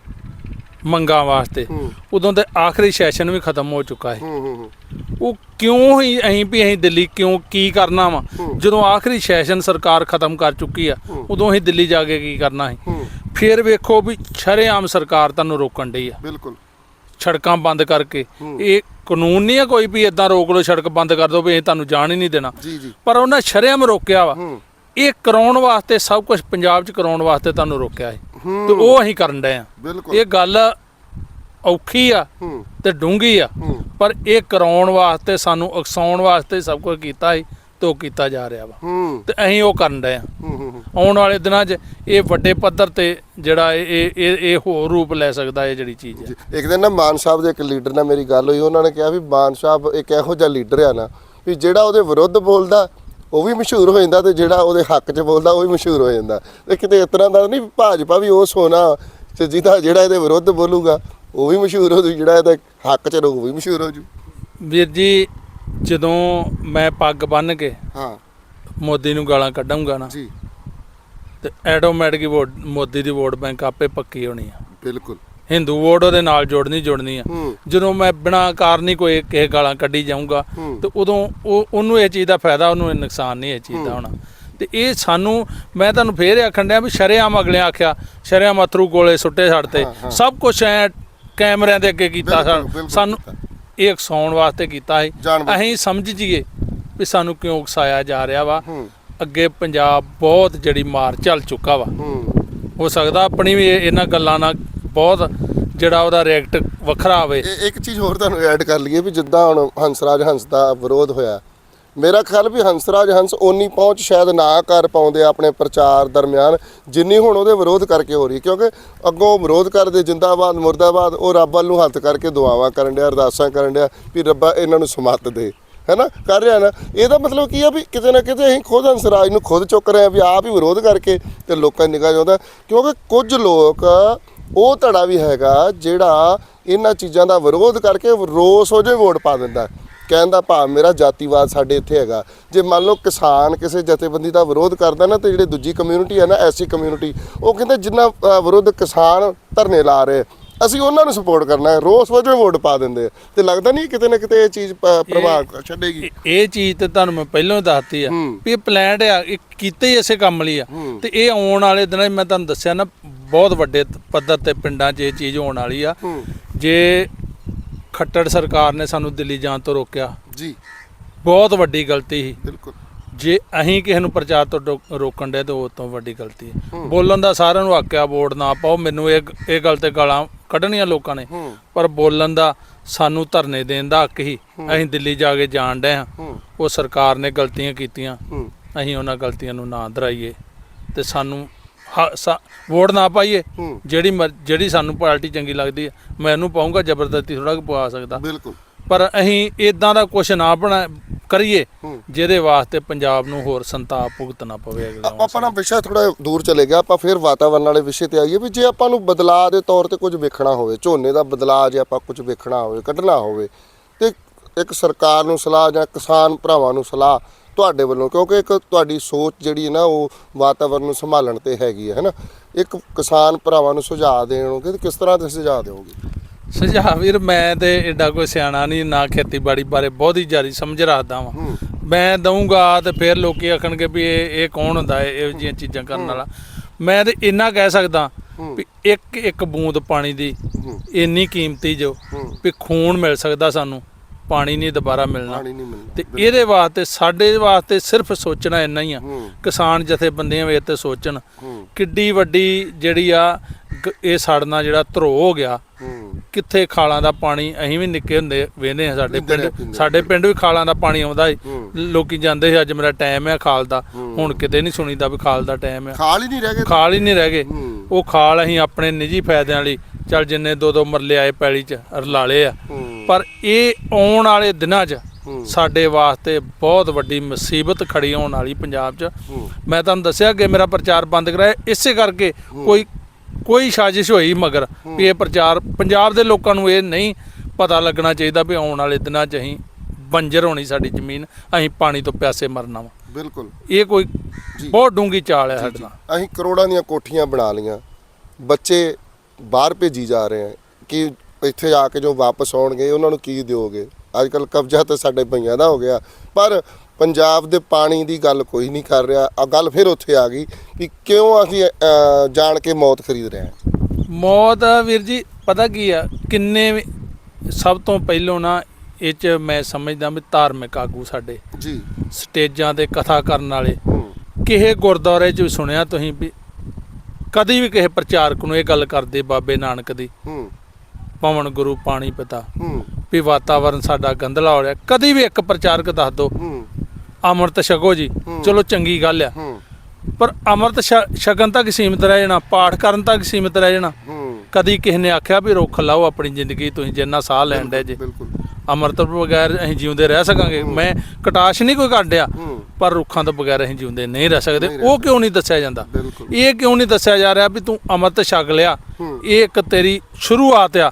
ਮੰਗਾਂ ਵਾਸਤੇ। ਉਦੋਂ ਤੇ ਆਖਰੀ ਸੈਸ਼ਨ ਵੀ ਖਤਮ ਹੋ ਚੁੱਕਾ ਹੈ ਉਹ ਕਿਉਂ ਹੀ ਅਸੀਂ ਵੀ ਅਸੀਂ ਦਿੱਲੀ ਕਿਉਂ ਕੀ ਕਰਨਾ ਵਾ? ਜਦੋਂ ਆਖਰੀ ਸੈਸ਼ਨ ਸਰਕਾਰ ਖਤਮ ਕਰ ਚੁੱਕੀ ਆ ਉਦੋਂ ਅਸੀਂ ਦਿੱਲੀ ਜਾ ਕੇ ਕੀ ਕਰਨਾ ਹੈ। ਫਿਰ ਵੇਖੋ ਵੀ ਸ਼ਰੇਆਮ ਸਰਕਾਰ ਤੁਹਾਨੂੰ ਰੋਕਣ ਡਈ ਆ। ਬਿਲਕੁਲ। ਸੜਕਾਂ ਬੰਦ ਕਰਕੇ। ਇਹ ਕਾਨੂੰਨ ਨਹੀਂ ਹੈ ਕੋਈ ਵੀ ਇਦਾਂ ਰੋਕ ਲਓ ਸੜਕ ਬੰਦ ਕਰ ਦਿਓ ਵੀ ਇਹ ਤੁਹਾਨੂੰ ਜਾਣ ਹੀ ਨਹੀਂ ਦੇਣਾ। ਪਰ ਉਹਨਾਂ ਸ਼ਰੇਆਮ ਰੋਕਿਆ ਵਾ। ਇਹ ਕਰਾਉਣ ਵਾਸਤੇ ਸਭ ਕੁਝ ਪੰਜਾਬ 'ਚ ਕਰਾਉਣ ਵਾਸਤੇ ਤੁਹਾਨੂੰ ਰੋਕਿਆ ਹੈ ਤੇ ਉਹ ਅਸੀਂ ਕਰਨ ਡਏ ਆ। ਬਿਲਕੁਲ। ਇਹ ਗੱਲ ਔਖੀ ਆ ਹੂੰ। ਤੇ ਡੂੰਗੀ ਆ। ਹੂੰ। ਪਰ ਇਹ ਕਰਾਉਣ ਵਾਸਤੇ ਸਾਨੂੰ ਉਕਸਾਉਣ ਵਾਸਤੇ ਸਭ ਕੁਝ ਕੀਤਾ ਹੈ ਤੇ ਉਹ ਕੀਤਾ ਜਾ ਰਿਹਾ ਵਾ। ਹੂੰ। ਤੇ ਅਸੀਂ ਉਹ ਕਰਨ ਡਏ ਆ। ਹੂੰ ਹੂੰ ਆਉਣ ਵਾਲੇ ਦਿਨਾਂ 'ਚ ਇਹ ਵੱਡੇ ਪੱਧਰ ਤੇ ਜਿਹੜਾ ਇਹ ਇਹ ਇਹ- ਇਹ ਹੋਰ ਰੂਪ ਲੈ ਸਕਦਾ ਇਹ ਜਿਹੜੀ ਚੀਜ਼ ਹੈ ਇੱਕ ਦਿਨ ਨਾ ਮਾਨ ਸਾਹਿਬ ਦੇ ਇੱਕ ਲੀਡਰ ਨਾਲ ਮੇਰੀ ਗੱਲ ਹੋਈ ਉਹਨਾਂ ਨੇ ਕਿਹਾ ਵੀ ਮਾਨ ਸਾਹਿਬ ਇੱਕ ਇਹੋ ਜਿਹਾ ਲੀਡਰ ਆ ਨਾ ਵੀ ਜਿਹੜਾ ਉਹਦੇ ਵਿਰੁੱਧ ਬੋਲਦਾ ਉਹ ਵੀ ਮਸ਼ਹੂਰ ਹੋ ਜਾਂਦਾ ਤੇ ਜਿਹੜਾ ਉਹਦੇ ਹੱਕ 'ਚ ਬੋਲਦਾ ਉਹ ਵੀ ਮਸ਼ਹੂਰ ਹੋ ਜਾਂਦਾ। ਤੇ ਕਿਤੇ ਇਸ ਤਰ੍ਹਾਂ ਦਾ ਨਹੀਂ ਭਾਜਪਾ ਵੀ ਉਹ ਸੋਨਾ ਤੇ ਜਿਹਦਾ ਜਿਹੜਾ ਇਹਦੇ ਵਿਰੁੱਧ ਬੋਲੂਗਾ ਉਹ ਵੀ ਮਸ਼ਹੂਰ ਹੋ ਜੂ ਜਿਹੜਾ ਇਹਦੇ ਹੱਕ 'ਚ ਰਹੂ ਉਹ ਵੀ ਮਸ਼ਹੂਰ ਹੋ ਜੂ। ਵੀਰ ਜੀ ਜਦੋਂ ਮੈਂ ਪੱਗ ਬੰਨ ਕੇ ਹਾਂ। ਮੋਦੀ ਨੂੰ ਗਾਲਾਂ ਕੱਢਾਂਗਾ ਨਾ ਜੀ। ਤੇ ਵੋਟ ਮੋਦੀ ਦੀ ਵੋਟ ਬੈਂਕ ਆਪੇ ਪੱਕੀ ਹੋਣੀ ਆ। ਬਿਲਕੁਲ। ਹਿੰਦੂ ਵੋਟ ਉਹਦੇ ਨਾਲ ਜੋੜਨੀ ਜੋੜਨੀ ਆ। ਹੂੰ। ਜਦੋਂ ਮੈਂ ਬਿਨਾ ਕਾਰਨ ਹੀ ਕੋਈ ਕਿਸੇ ਗਾਲਾਂ ਕੱਢੀ ਜਾਊਂਗਾ ਹੂੰ। ਤੇ ਉਦੋਂ ਉਹ ਉਹਨੂੰ ਇਹ ਚੀਜ਼ ਦਾ ਫਾਇਦਾ ਉਹਨੂੰ ਇਹ ਨੁਕਸਾਨ ਨਹੀਂ ਇਹ ਚੀਜ਼ ਦਾ ਹੋਣਾ। ਤੇ ਇਹ ਸਾਨੂੰ ਮੈਂ ਤੁਹਾਨੂੰ ਫੇਰ ਆਖਣ ਡਿਆ ਵੀ ਸ਼ਰੇਆਮ ਅਗਲੇ ਆਖਿਆ ਸ਼ਰੇਆਮ ਅਥਰੂ ਗੋਲੇ ਸੁੱਟੇ ਛੱਡ ਤੇ। ਹਾਂ। ਸਭ ਕੁਝ ਐ ਕੈਮਰਿਆਂ ਦੇ ਅੱਗੇ ਕੀਤਾ ਬਿਲਕੁਲ, ਸਾਨੂੰ- ਬਿਲਕੁਲ ਸਾਨੂੰ ਕੀਤਾ। ਇਹ ਉਕਸਾਉਣ ਵਾਸਤੇ ਕੀਤਾ ਹੈ ਜਾਣਬੁੱਝ ਅਸੀਂ ਸਮਝ ਜੀਏ ਵੀ ਸਾਨੂੰ ਕਿਉਂ ਉਕਸਾਇਆ ਜਾ ਰਿਹਾ ਵਾ। ਹੂੰ। ਅੱਗੇ ਪੰਜਾਬ ਬਹੁਤ ਜਿਹੜੀ ਮਾਰ ਚੱਲ ਚੁੱਕਾ ਵਾ। ਹੂੰ। ਹੋ ਸਕਦਾ ਆਪਣੀ ਵੀ ਇਹ- ਇਹਨਾਂ ਗੱਲਾਂ ਨਾਲ ਬਹੁਤ ਜਿਹੜਾ ਉਹਦਾ ਰਿਐਕਟ ਵੱਖਰਾ ਹੋਵੇ ਇਹ ਇੱਕ ਚੀਜ਼ ਹੋਰ ਤੁਹਾਨੂੰ ਐਡ ਕਰ ਲਈਏ ਵੀ ਜਿੱਦਾਂ ਹੁਣ ਹੰਸਰਾਜ ਹੰਸ ਦਾ ਵਿਰੋਧ ਹੋਇਆ। ਮੇਰਾ ਖਿਆਲ ਵੀ ਹੰਸਰਾਜ ਹੰਸ ਓਨੀ ਪਹੁੰਚ ਸ਼ਾਇਦ ਨਾ ਕਰ ਪਾਉਂਦੇ ਆਪਣੇ ਪ੍ਰਚਾਰ ਦਰਮਿਆਨ, ਜਿੰਨੀ ਹੁਣ ਉਹਦੇ ਵਿਰੋਧ ਕਰਕੇ ਹੋ ਰਹੀ ਹੈ। ਕਿਉਂਕਿ ਅੱਗੋਂ ਵਿਰੋਧ ਕਰਦੇ ਜਿੰਦਾਬਾਦ, ਮੁਰਦਾਬਾਦ, ਉਹ ਰੱਬ ਵੱਲ ਨੂੰ ਹੱਥ ਕਰਕੇ ਦੁਆਵਾਂ ਕਰਨ ਡਿਆ, ਅਰਦਾਸਾਂ ਕਰਨ ਡਿਆ ਵੀ ਰੱਬਾ ਇਹਨਾਂ ਨੂੰ ਸਮੱਤ ਦੇ। ਹੈਨਾ? ਕਰ ਰਿਹਾ ਨਾ? ਇਹਦਾ ਮਤਲਬ ਕੀ ਆ ਵੀ ਕਿਤੇ ਨਾ ਕਿਤੇ ਅਸੀਂ ਖੁਦ ਹੰਸਰਾਜ ਨੂੰ ਖੁਦ ਚੁੱਕ ਰਹੇ ਆ ਵੀ ਆਪ ਹੀ ਵਿਰੋਧ ਕਰਕੇ ਤੇ ਲੋਕਾਂ ਦੀ ਨਿਗਾਹ ਜਾਂਦਾ ਕਿਉਂਕਿ ਕੁਝ ਲੋਕ ਉਹ ਧੜਾ ਵੀ ਹੈਗਾ ਜਿਹੜਾ ਇਹਨਾਂ ਚੀਜ਼ਾਂ ਦਾ ਵਿਰੋਧ ਕਰਕੇ ਰੋਸ ਹੋ ਜੇ ਵੋਟ ਪਾ ਦਿੰਦਾ ਕਹਿੰਦਾ ਭਾਵ ਮੇਰਾ ਜਾਤੀਵਾਦ ਸਾਡੇ ਇੱਥੇ ਹੈਗਾ ਜੇ ਮੰਨ ਲਓ ਕਿਸਾਨ ਕਿਸੇ ਜਥੇਬੰਦੀ ਦਾ ਵਿਰੋਧ ਕਰਦਾ ਨਾ ਤੇ ਜਿਹੜੇ ਦੂਜੀ ਕਮਿਊਨਿਟੀ ਹੈ ਨਾ ਐਸੀ ਕਮਿਊਨਿਟੀ ਉਹ ਕਹਿੰਦੇ ਜਿੰਨਾ ਵਿਰੋਧ ਕਿਸਾਨ ਧਰਨੇ ਲਾ ਰਹੇ ਅਸੀਂ ਉਹਨਾਂ ਨੂੰ ਸਪੋਰਟ ਕਰਨਾ ਹੈ ਰੋਸ ਵਜੋਂ ਵੋਟ ਪਾ ਦਿੰਦੇ। ਤੇ ਲੱਗਦਾ ਨਹੀਂ ਕਿਤੇ ਨਾ ਕਿਤੇ ਇਹ ਚੀਜ਼ ਪ੍ਰਭਾਵ ਛੱਡੇਗੀ ਇਹ- ਚੀਜ਼ ਤੇ ਤੁਹਾਨੂੰ ਮੈਂ ਪਹਿਲਾਂ ਹੀ ਦੱਸਤੀ ਆ। ਵੀ ਇਹ ਪਲਾਨ ਆ ਇਹ ਕੀਤੇ ਹੀ ਇਸੇ ਕੰਮ ਲਈ ਆ। ਤੇ ਇਹ ਆਉਣ ਵਾਲੇ ਦਿਨਾਂ ਮੈਂ ਤੁਹਾਨੂੰ ਦੱਸਿਆ ਨਾ ਬਹੁਤ ਵੱਡੇ ਪੱਧਰ ਤੇ ਪਿੰਡਾਂ 'ਚ ਇਹ ਚੀਜ਼ ਹੋਣ ਵਾਲੀ ਆ। ਜੇ ਖੱਟੜ ਸਰਕਾਰ ਨੇ ਸਾਨੂੰ ਦਿੱਲੀ ਜਾਣ ਤੋਂ ਰੋਕਿਆ। ਜੀ। ਬਹੁਤ ਵੱਡੀ ਗਲਤੀ ਸੀ। ਬਿਲਕੁਲ। ਜੇ ਅਸੀਂ ਕਿਸੇ ਨੂੰ ਪ੍ਰਚਾਰ ਤੋਂ ਰੋਕਣ ਦੇ ਤਾਂ ਉਹ ਤੋਂ ਵੱਡੀ ਗਲਤੀ ਹੈ। ਬੋਲਣ ਦਾ ਸਾਰਿਆਂ ਨੂੰ ਆਕਿਆ ਵੋਟ ਨਾ ਪਾਓ। ਮੈਨੂੰ ਇਹ ਇਹ ਗੱਲ ਤੇ ਗਾਲਾਂ ਕੱਢਣੀਆਂ ਲੋਕਾਂ ਨੇ। ਪਰ ਬੋਲਣ ਦਾ ਸਾਨੂੰ ਧਰਨੇ ਦੇਣ ਦਾ ਹੱਕ ਹੀ। ਅਸੀਂ ਦਿੱਲੀ ਜਾ ਕੇ ਜਾਣ ਡਏ ਹਾਂ। ਉਹ ਸਰਕਾਰ ਨੇ ਗਲਤੀਆਂ ਕੀਤੀਆਂ। ਅਸੀਂ ਉਹਨਾਂ ਗਲਤੀਆਂ ਨੂੰ ਨਾ ਦਰਾਈਏ ਤੇ ਸਾਨੂੰ ਹ- ਸਾ- ਵੋਟ ਨਾ ਪਾਈਏ ਹੂੰ। ਜਿਹੜੀ ਮਰ- ਜਿਹੜੀ ਸਾਨੂੰ ਪਾਰਟੀ ਚੰਗੀ ਲੱਗਦੀ ਹੈ ਮੈਂ ਉਹਨੂੰ ਪਾਉਂਗਾ ਜ਼ਬਰਦਸਤੀ ਥੋੜਾ ਪਵਾ ਸਕਦਾ। ਬਿਲਕੁਲ। ਪਰ ਅਸੀਂ ਇਦਾਂ ਦਾ ਕੁਝ ਨਾ ਬਣਾ ਕਰੀਏ ਹੂੰ। ਜਿਹਦੇ ਵਾਸਤੇ ਪੰਜਾਬ ਨੂੰ ਹੋਰ ਸੰਤਾਪ ਭੁਗਤਣਾ ਪਵੇ ਅਗਲੇ ਆਪਾਂ ਆਪਣਾ ਵਿਸ਼ਾ ਥੋੜਾ ਦੂਰ ਚਲੇ ਗਿਆ ਆਪਾਂ ਫਿਰ ਵਾਤਾਵਰਣ ਵਾਲੇ ਵਿਸ਼ੇ ਤੇ ਆਈਏ ਵੀ ਜੇ ਆਪਾਂ ਨੂੰ ਬਦਲਾਅ ਦੇ ਤੌਰ ਤੇ ਕੁਝ ਵੇਖਣਾ ਹੋਵੇ ਝੋਨੇ ਦਾ ਬਦਲਾਅ ਜੇ ਆਪਾਂ ਕੁਝ ਵੇਖਣਾ ਹੋਵੇ ਕੱਢਣਾ ਹੋਵੇ ਤੇ ਇੱਕ ਸਰਕਾਰ ਨੂੰ ਸਲਾਹ ਜਾਂ ਕਿਸਾਨ ਭਰਾਵਾਂ ਨੂੰ ਸਲਾਹ ਤੁਹਾਡੇ ਵੱਲੋਂ ਕਿਉਂਕਿ ਇੱਕ ਤੁਹਾਡੀ ਸੋਚ ਜਿਹੜੀ ਹੈ ਨਾ ਉਹ ਵਾਤਾਵਰਣ ਨੂੰ ਸੰਭਾਲਣ ਤੇ ਹੈਗੀ ਹੈ ਹੈਨਾ? ਇੱਕ ਕਿਸਾਨ ਭਰਾਵਾਂ ਨੂੰ ਸੁਝਾਅ ਦੇਣੋਗੇ ਤੇ ਕਿਸ ਤਰ੍ਹਾਂ ਦੇ ਸੁਝਾਅ ਦਿਓਗੇ? ਸੁਝਾਅ ਵੀਰ ਮੈਂ ਤੇ ਐਡਾ ਕੋਈ ਸਿਆਣਾ ਨਹੀਂ ਨਾ ਖੇਤੀਬਾੜੀ ਬਾਰੇ ਬਹੁਤ ਹੀ ਜ਼ਿਆਦਾ ਸਮਝ ਰੱਖਦਾ ਵਾਂ। ਮੈਂ ਦਊਂਗਾ ਤੇ ਫਿਰ ਲੋਕੀ ਆਖਣਗੇ ਵੀ ਇਹ ਇਹ ਕੌਣ ਹੁੰਦਾ ਹੈ ਇਹੋ ਜਿਹੀਆਂ ਚੀਜ਼ਾਂ ਕਰਨ ਵਾਲਾ। ਮੈਂ ਤੇ ਇੰਨਾ ਕਹਿ ਸਕਦਾ। ਵੀ ਇੱਕ ਇੱਕ ਬੂੰਦ ਪਾਣੀ ਦੀ ਇੰਨੀ ਕੀਮਤੀ ਜੋ ਵੀ ਖੂਨ ਮਿਲ ਸਕਦਾ ਸਾਨੂੰ। ਪਾਣੀ ਨਹੀਂ ਦੁਬਾਰਾ ਮਿਲਣਾ। ਪਾਣੀ ਨਹੀਂ ਮਿਲਦਾ ਤੇ ਇਹਦੇ ਵਾਸਤੇ ਸਾਡੇ ਵਾਸਤੇ ਸਿਰਫ ਸੋਚਣਾ ਇੰਨਾ ਹੀ ਆ। ਕਿਸਾਨ ਜਥੇਬੰਦੀਆਂ ਵੇ ਤੇ ਸੋਚਣ। ਕਿੱਡੀ ਵੱਡੀ ਜਿਹੜੀ ਆ ਇਹ ਸਾੜਨਾ ਜਿਹੜਾ ਧਰੋ ਹੋ ਗਿਆ। ਕਿੱਥੇ ਖਾਲਾਂ ਦਾ ਪਾਣੀ ਅਸੀਂ ਵੀ ਨਿੱਕੇ ਹੁੰਦੇ ਵੇਂਦੇ ਆ ਸਾਡੇ ਪਿੰਡ। ਸਾਡੇ ਪਿੰਡ ਵੀ ਖਾਲਾਂ ਦਾ ਪਾਣੀ ਆਉਂਦਾ ਹੂੰ। ਲੋਕੀ ਜਾਂਦੇ ਸੀ ਅੱਜ ਮੇਰਾ ਟਾਈਮ ਹੈ ਖਾਲ ਦਾ। ਹੁਣ ਕਿਤੇ ਨਹੀਂ ਸੁਣੀਦਾ ਵੀ ਖਾਲ ਦਾ ਟਾਈਮ ਹੈ ਖਾਲ ਹੀ ਨਹੀਂ ਰਹਿ ਗਏ। ਖਾਲ ਹੀ ਨਹੀਂ ਰਹਿ ਗਏ। ਉਹ ਖਾਲ ਅਸੀਂ ਆਪਣੇ ਨਿੱਜੀ ਫਾਇਦਿਆਂ ਲਈ ਚੱਲ ਜਿੰਨੇ ਦੋ ਦੋ ਮਰਲੇ ਆਏ ਪੈਲੀ 'ਚ ਰਲਾਲੇ ਆ। ਪਰ ਇਹ ਆਉਣ ਵਾਲੇ ਦਿਨਾਂ 'ਚ। ਸਾਡੇ ਵਾਸਤੇ ਬਹੁਤ ਵੱਡੀ ਮੁਸੀਬਤ ਖੜੀ ਹੋਣ ਵਾਲੀ ਪੰਜਾਬ 'ਚ। ਮੈਂ ਤੁਹਾਨੂੰ ਦੱਸਿਆ ਕਿ ਮੇਰਾ ਪ੍ਰਚਾਰ ਬੰਦ ਕਰਾਇਆ ਇਸੇ ਕਰਕੇ ਕੋਈ ਕੋਈ ਸਾਜ਼ਿਸ਼ ਹੋਈ ਮਗਰ ਵੀ ਇਹ ਪ੍ਰਚਾਰ ਪੰਜਾਬ ਦੇ ਲੋਕਾਂ ਨੂੰ ਇਹ ਨਹੀਂ ਪਤਾ ਲੱਗਣਾ ਚਾਹੀਦਾ ਵੀ ਆਉਣ ਵਾਲੇ ਦਿਨਾਂ 'ਚ ਅਸੀਂ ਬੰਜਰ ਹੋਣੀ ਸਾਡੀ ਜ਼ਮੀਨ ਅਸੀਂ ਪਾਣੀ ਤੋਂ ਪਿਆਸੇ ਮਰਨਾ ਵਾ। ਬਿਲਕੁਲ। ਇਹ ਕੋਈ। ਬਹੁਤ ਡੂੰਗੀ ਚਾਲ ਹੈ ਸਾਡੇ ਅਸੀਂ ਕਰੋੜਾਂ ਦੀਆਂ ਕੋਠੀਆਂ ਬਣਾ ਲੀਆਂ ਬੱਚੇ ਬਾਹਰ ਭੇਜੀ ਜਾ ਰਹੇ ਆ ਕਿ ਇੱਥੇ ਆ ਕੇ ਜੋ ਵਾਪਸ ਆਉਣਗੇ ਉਹਨਾਂ ਨੂੰ ਕੀ ਦਿਓਗੇ? ਅੱਜ ਕੱਲ ਕਬਜ਼ਾ ਤਾਂ ਸਾਡੇ ਭਈਆਂ ਦਾ ਹੋ ਗਿਆ। ਪਰ ਪੰਜਾਬ ਦੇ ਪਾਣੀ ਦੀ ਗੱਲ ਕੋਈ ਨਹੀਂ ਕਰ ਰਿਹਾ। ਆ ਗੱਲ ਫਿਰ ਉੱਥੇ ਆ ਗਈ ਵੀ ਕਿਉਂ ਅਸੀਂ ਅਹ, ਜਾਣ ਕੇ ਮੌਤ ਖਰੀਦ ਰਹੇ ਹਾਂ। ਮੌਤ ਵੀਰ ਜੀ ਪਤਾ ਕੀ ਆ? ਕਿੰਨੇ ਵੀ- ਸਭ ਤੋਂ ਪਹਿਲੋਂ ਨਾ ਇਹ ਚ ਮੈਂ ਸਮਝਦਾ ਵੀ ਧਾਰਮਿਕ ਆਗੂ ਸਾਡੇ। ਜੀ। ਸਟੇਜਾਂ ਤੇ ਕਥਾ ਕਰਨ ਵਾਲੇ। ਹੂੰ। ਕਿਸੇ ਗੁਰਦੁਆਰੇ 'ਚ ਵੀ ਸੁਣਿਆ ਤੁਸੀਂ ਵੀ ਕਦੀ ਵੀ ਕਿਸੇ ਪ੍ਰਚਾਰਕ ਨੂੰ ਇਹ ਗੱਲ ਕਰਦੇ ਬਾਬੇ ਨਾਨਕ ਦੀ ਹੂੰ। ਪਵਨ ਗੁਰੂ ਪਾਣੀ ਪਿਤਾ ਹੂੰ। ਵੀ ਵਾਤਾਵਰਨ ਸਾਡਾ ਗੰਦਲਾ ਹੋ ਰਿਹਾ। ਕਦੀ ਵੀ ਇੱਕ ਪ੍ਰਚਾਰਕ ਦੱਸ ਦੋ ਹੂੰ। ਅੰਮ੍ਰਿਤ ਛਕੋ ਜੀ। ਚਲੋ ਚੰਗੀ ਗੱਲ ਆ। ਪਰ ਅੰਮ੍ਰਿਤ ਛਕਣ ਤੱਕ ਸੀਮਿਤ ਰਹਿ ਜਾਣਾ ਪਾਠ ਕਰਨ ਤੱਕ ਸੀਮਿਤ ਰਹਿ ਜਾਣਾ। ਕਦੀ ਕਿਸੇ ਨੇ ਆਖਿਆ ਵੀ ਰੁੱਖ ਲਾਓ ਆਪਣੀ ਜ਼ਿੰਦਗੀ ਤੁਸੀਂ ਜਿੰਨਾ ਸਾਹ ਲੈਣ ਦੇ ਜੇ। ਬਿਲਕੁਲ। ਅੰਮ੍ਰਿਤ ਤੋਂ ਬਗੈਰ ਅਸੀਂ ਜਿਉਂਦੇ ਰਹਿ ਸਕਾਂਗੇ। ਮੈਂ ਕਟਾਸ਼ ਨਹੀਂ ਕੋਈ ਕੱਢਿਆ ਪਰ ਰੁੱਖਾਂ ਤੋਂ ਬਗੈਰ ਅਸੀਂ ਜਿਉਂਦੇ ਨਹੀਂ ਰਹਿ ਸਕਦੇ। ਰਹਿ ਉਹ ਕਿਉਂ ਨਹੀਂ ਦੱਸਿਆ ਜਾਂਦਾ? ਇਹ ਕਿਉਂ ਨਹੀਂ ਦੱਸਿਆ ਜਾ ਰਿਹਾ ਵੀ ਤੂੰ ਅੰਮ੍ਰਿਤ ਛਕ ਲਿਆ। ਇਹ ਇੱਕ ਤੇਰੀ ਸ਼ੁਰੂਆਤ ਆ।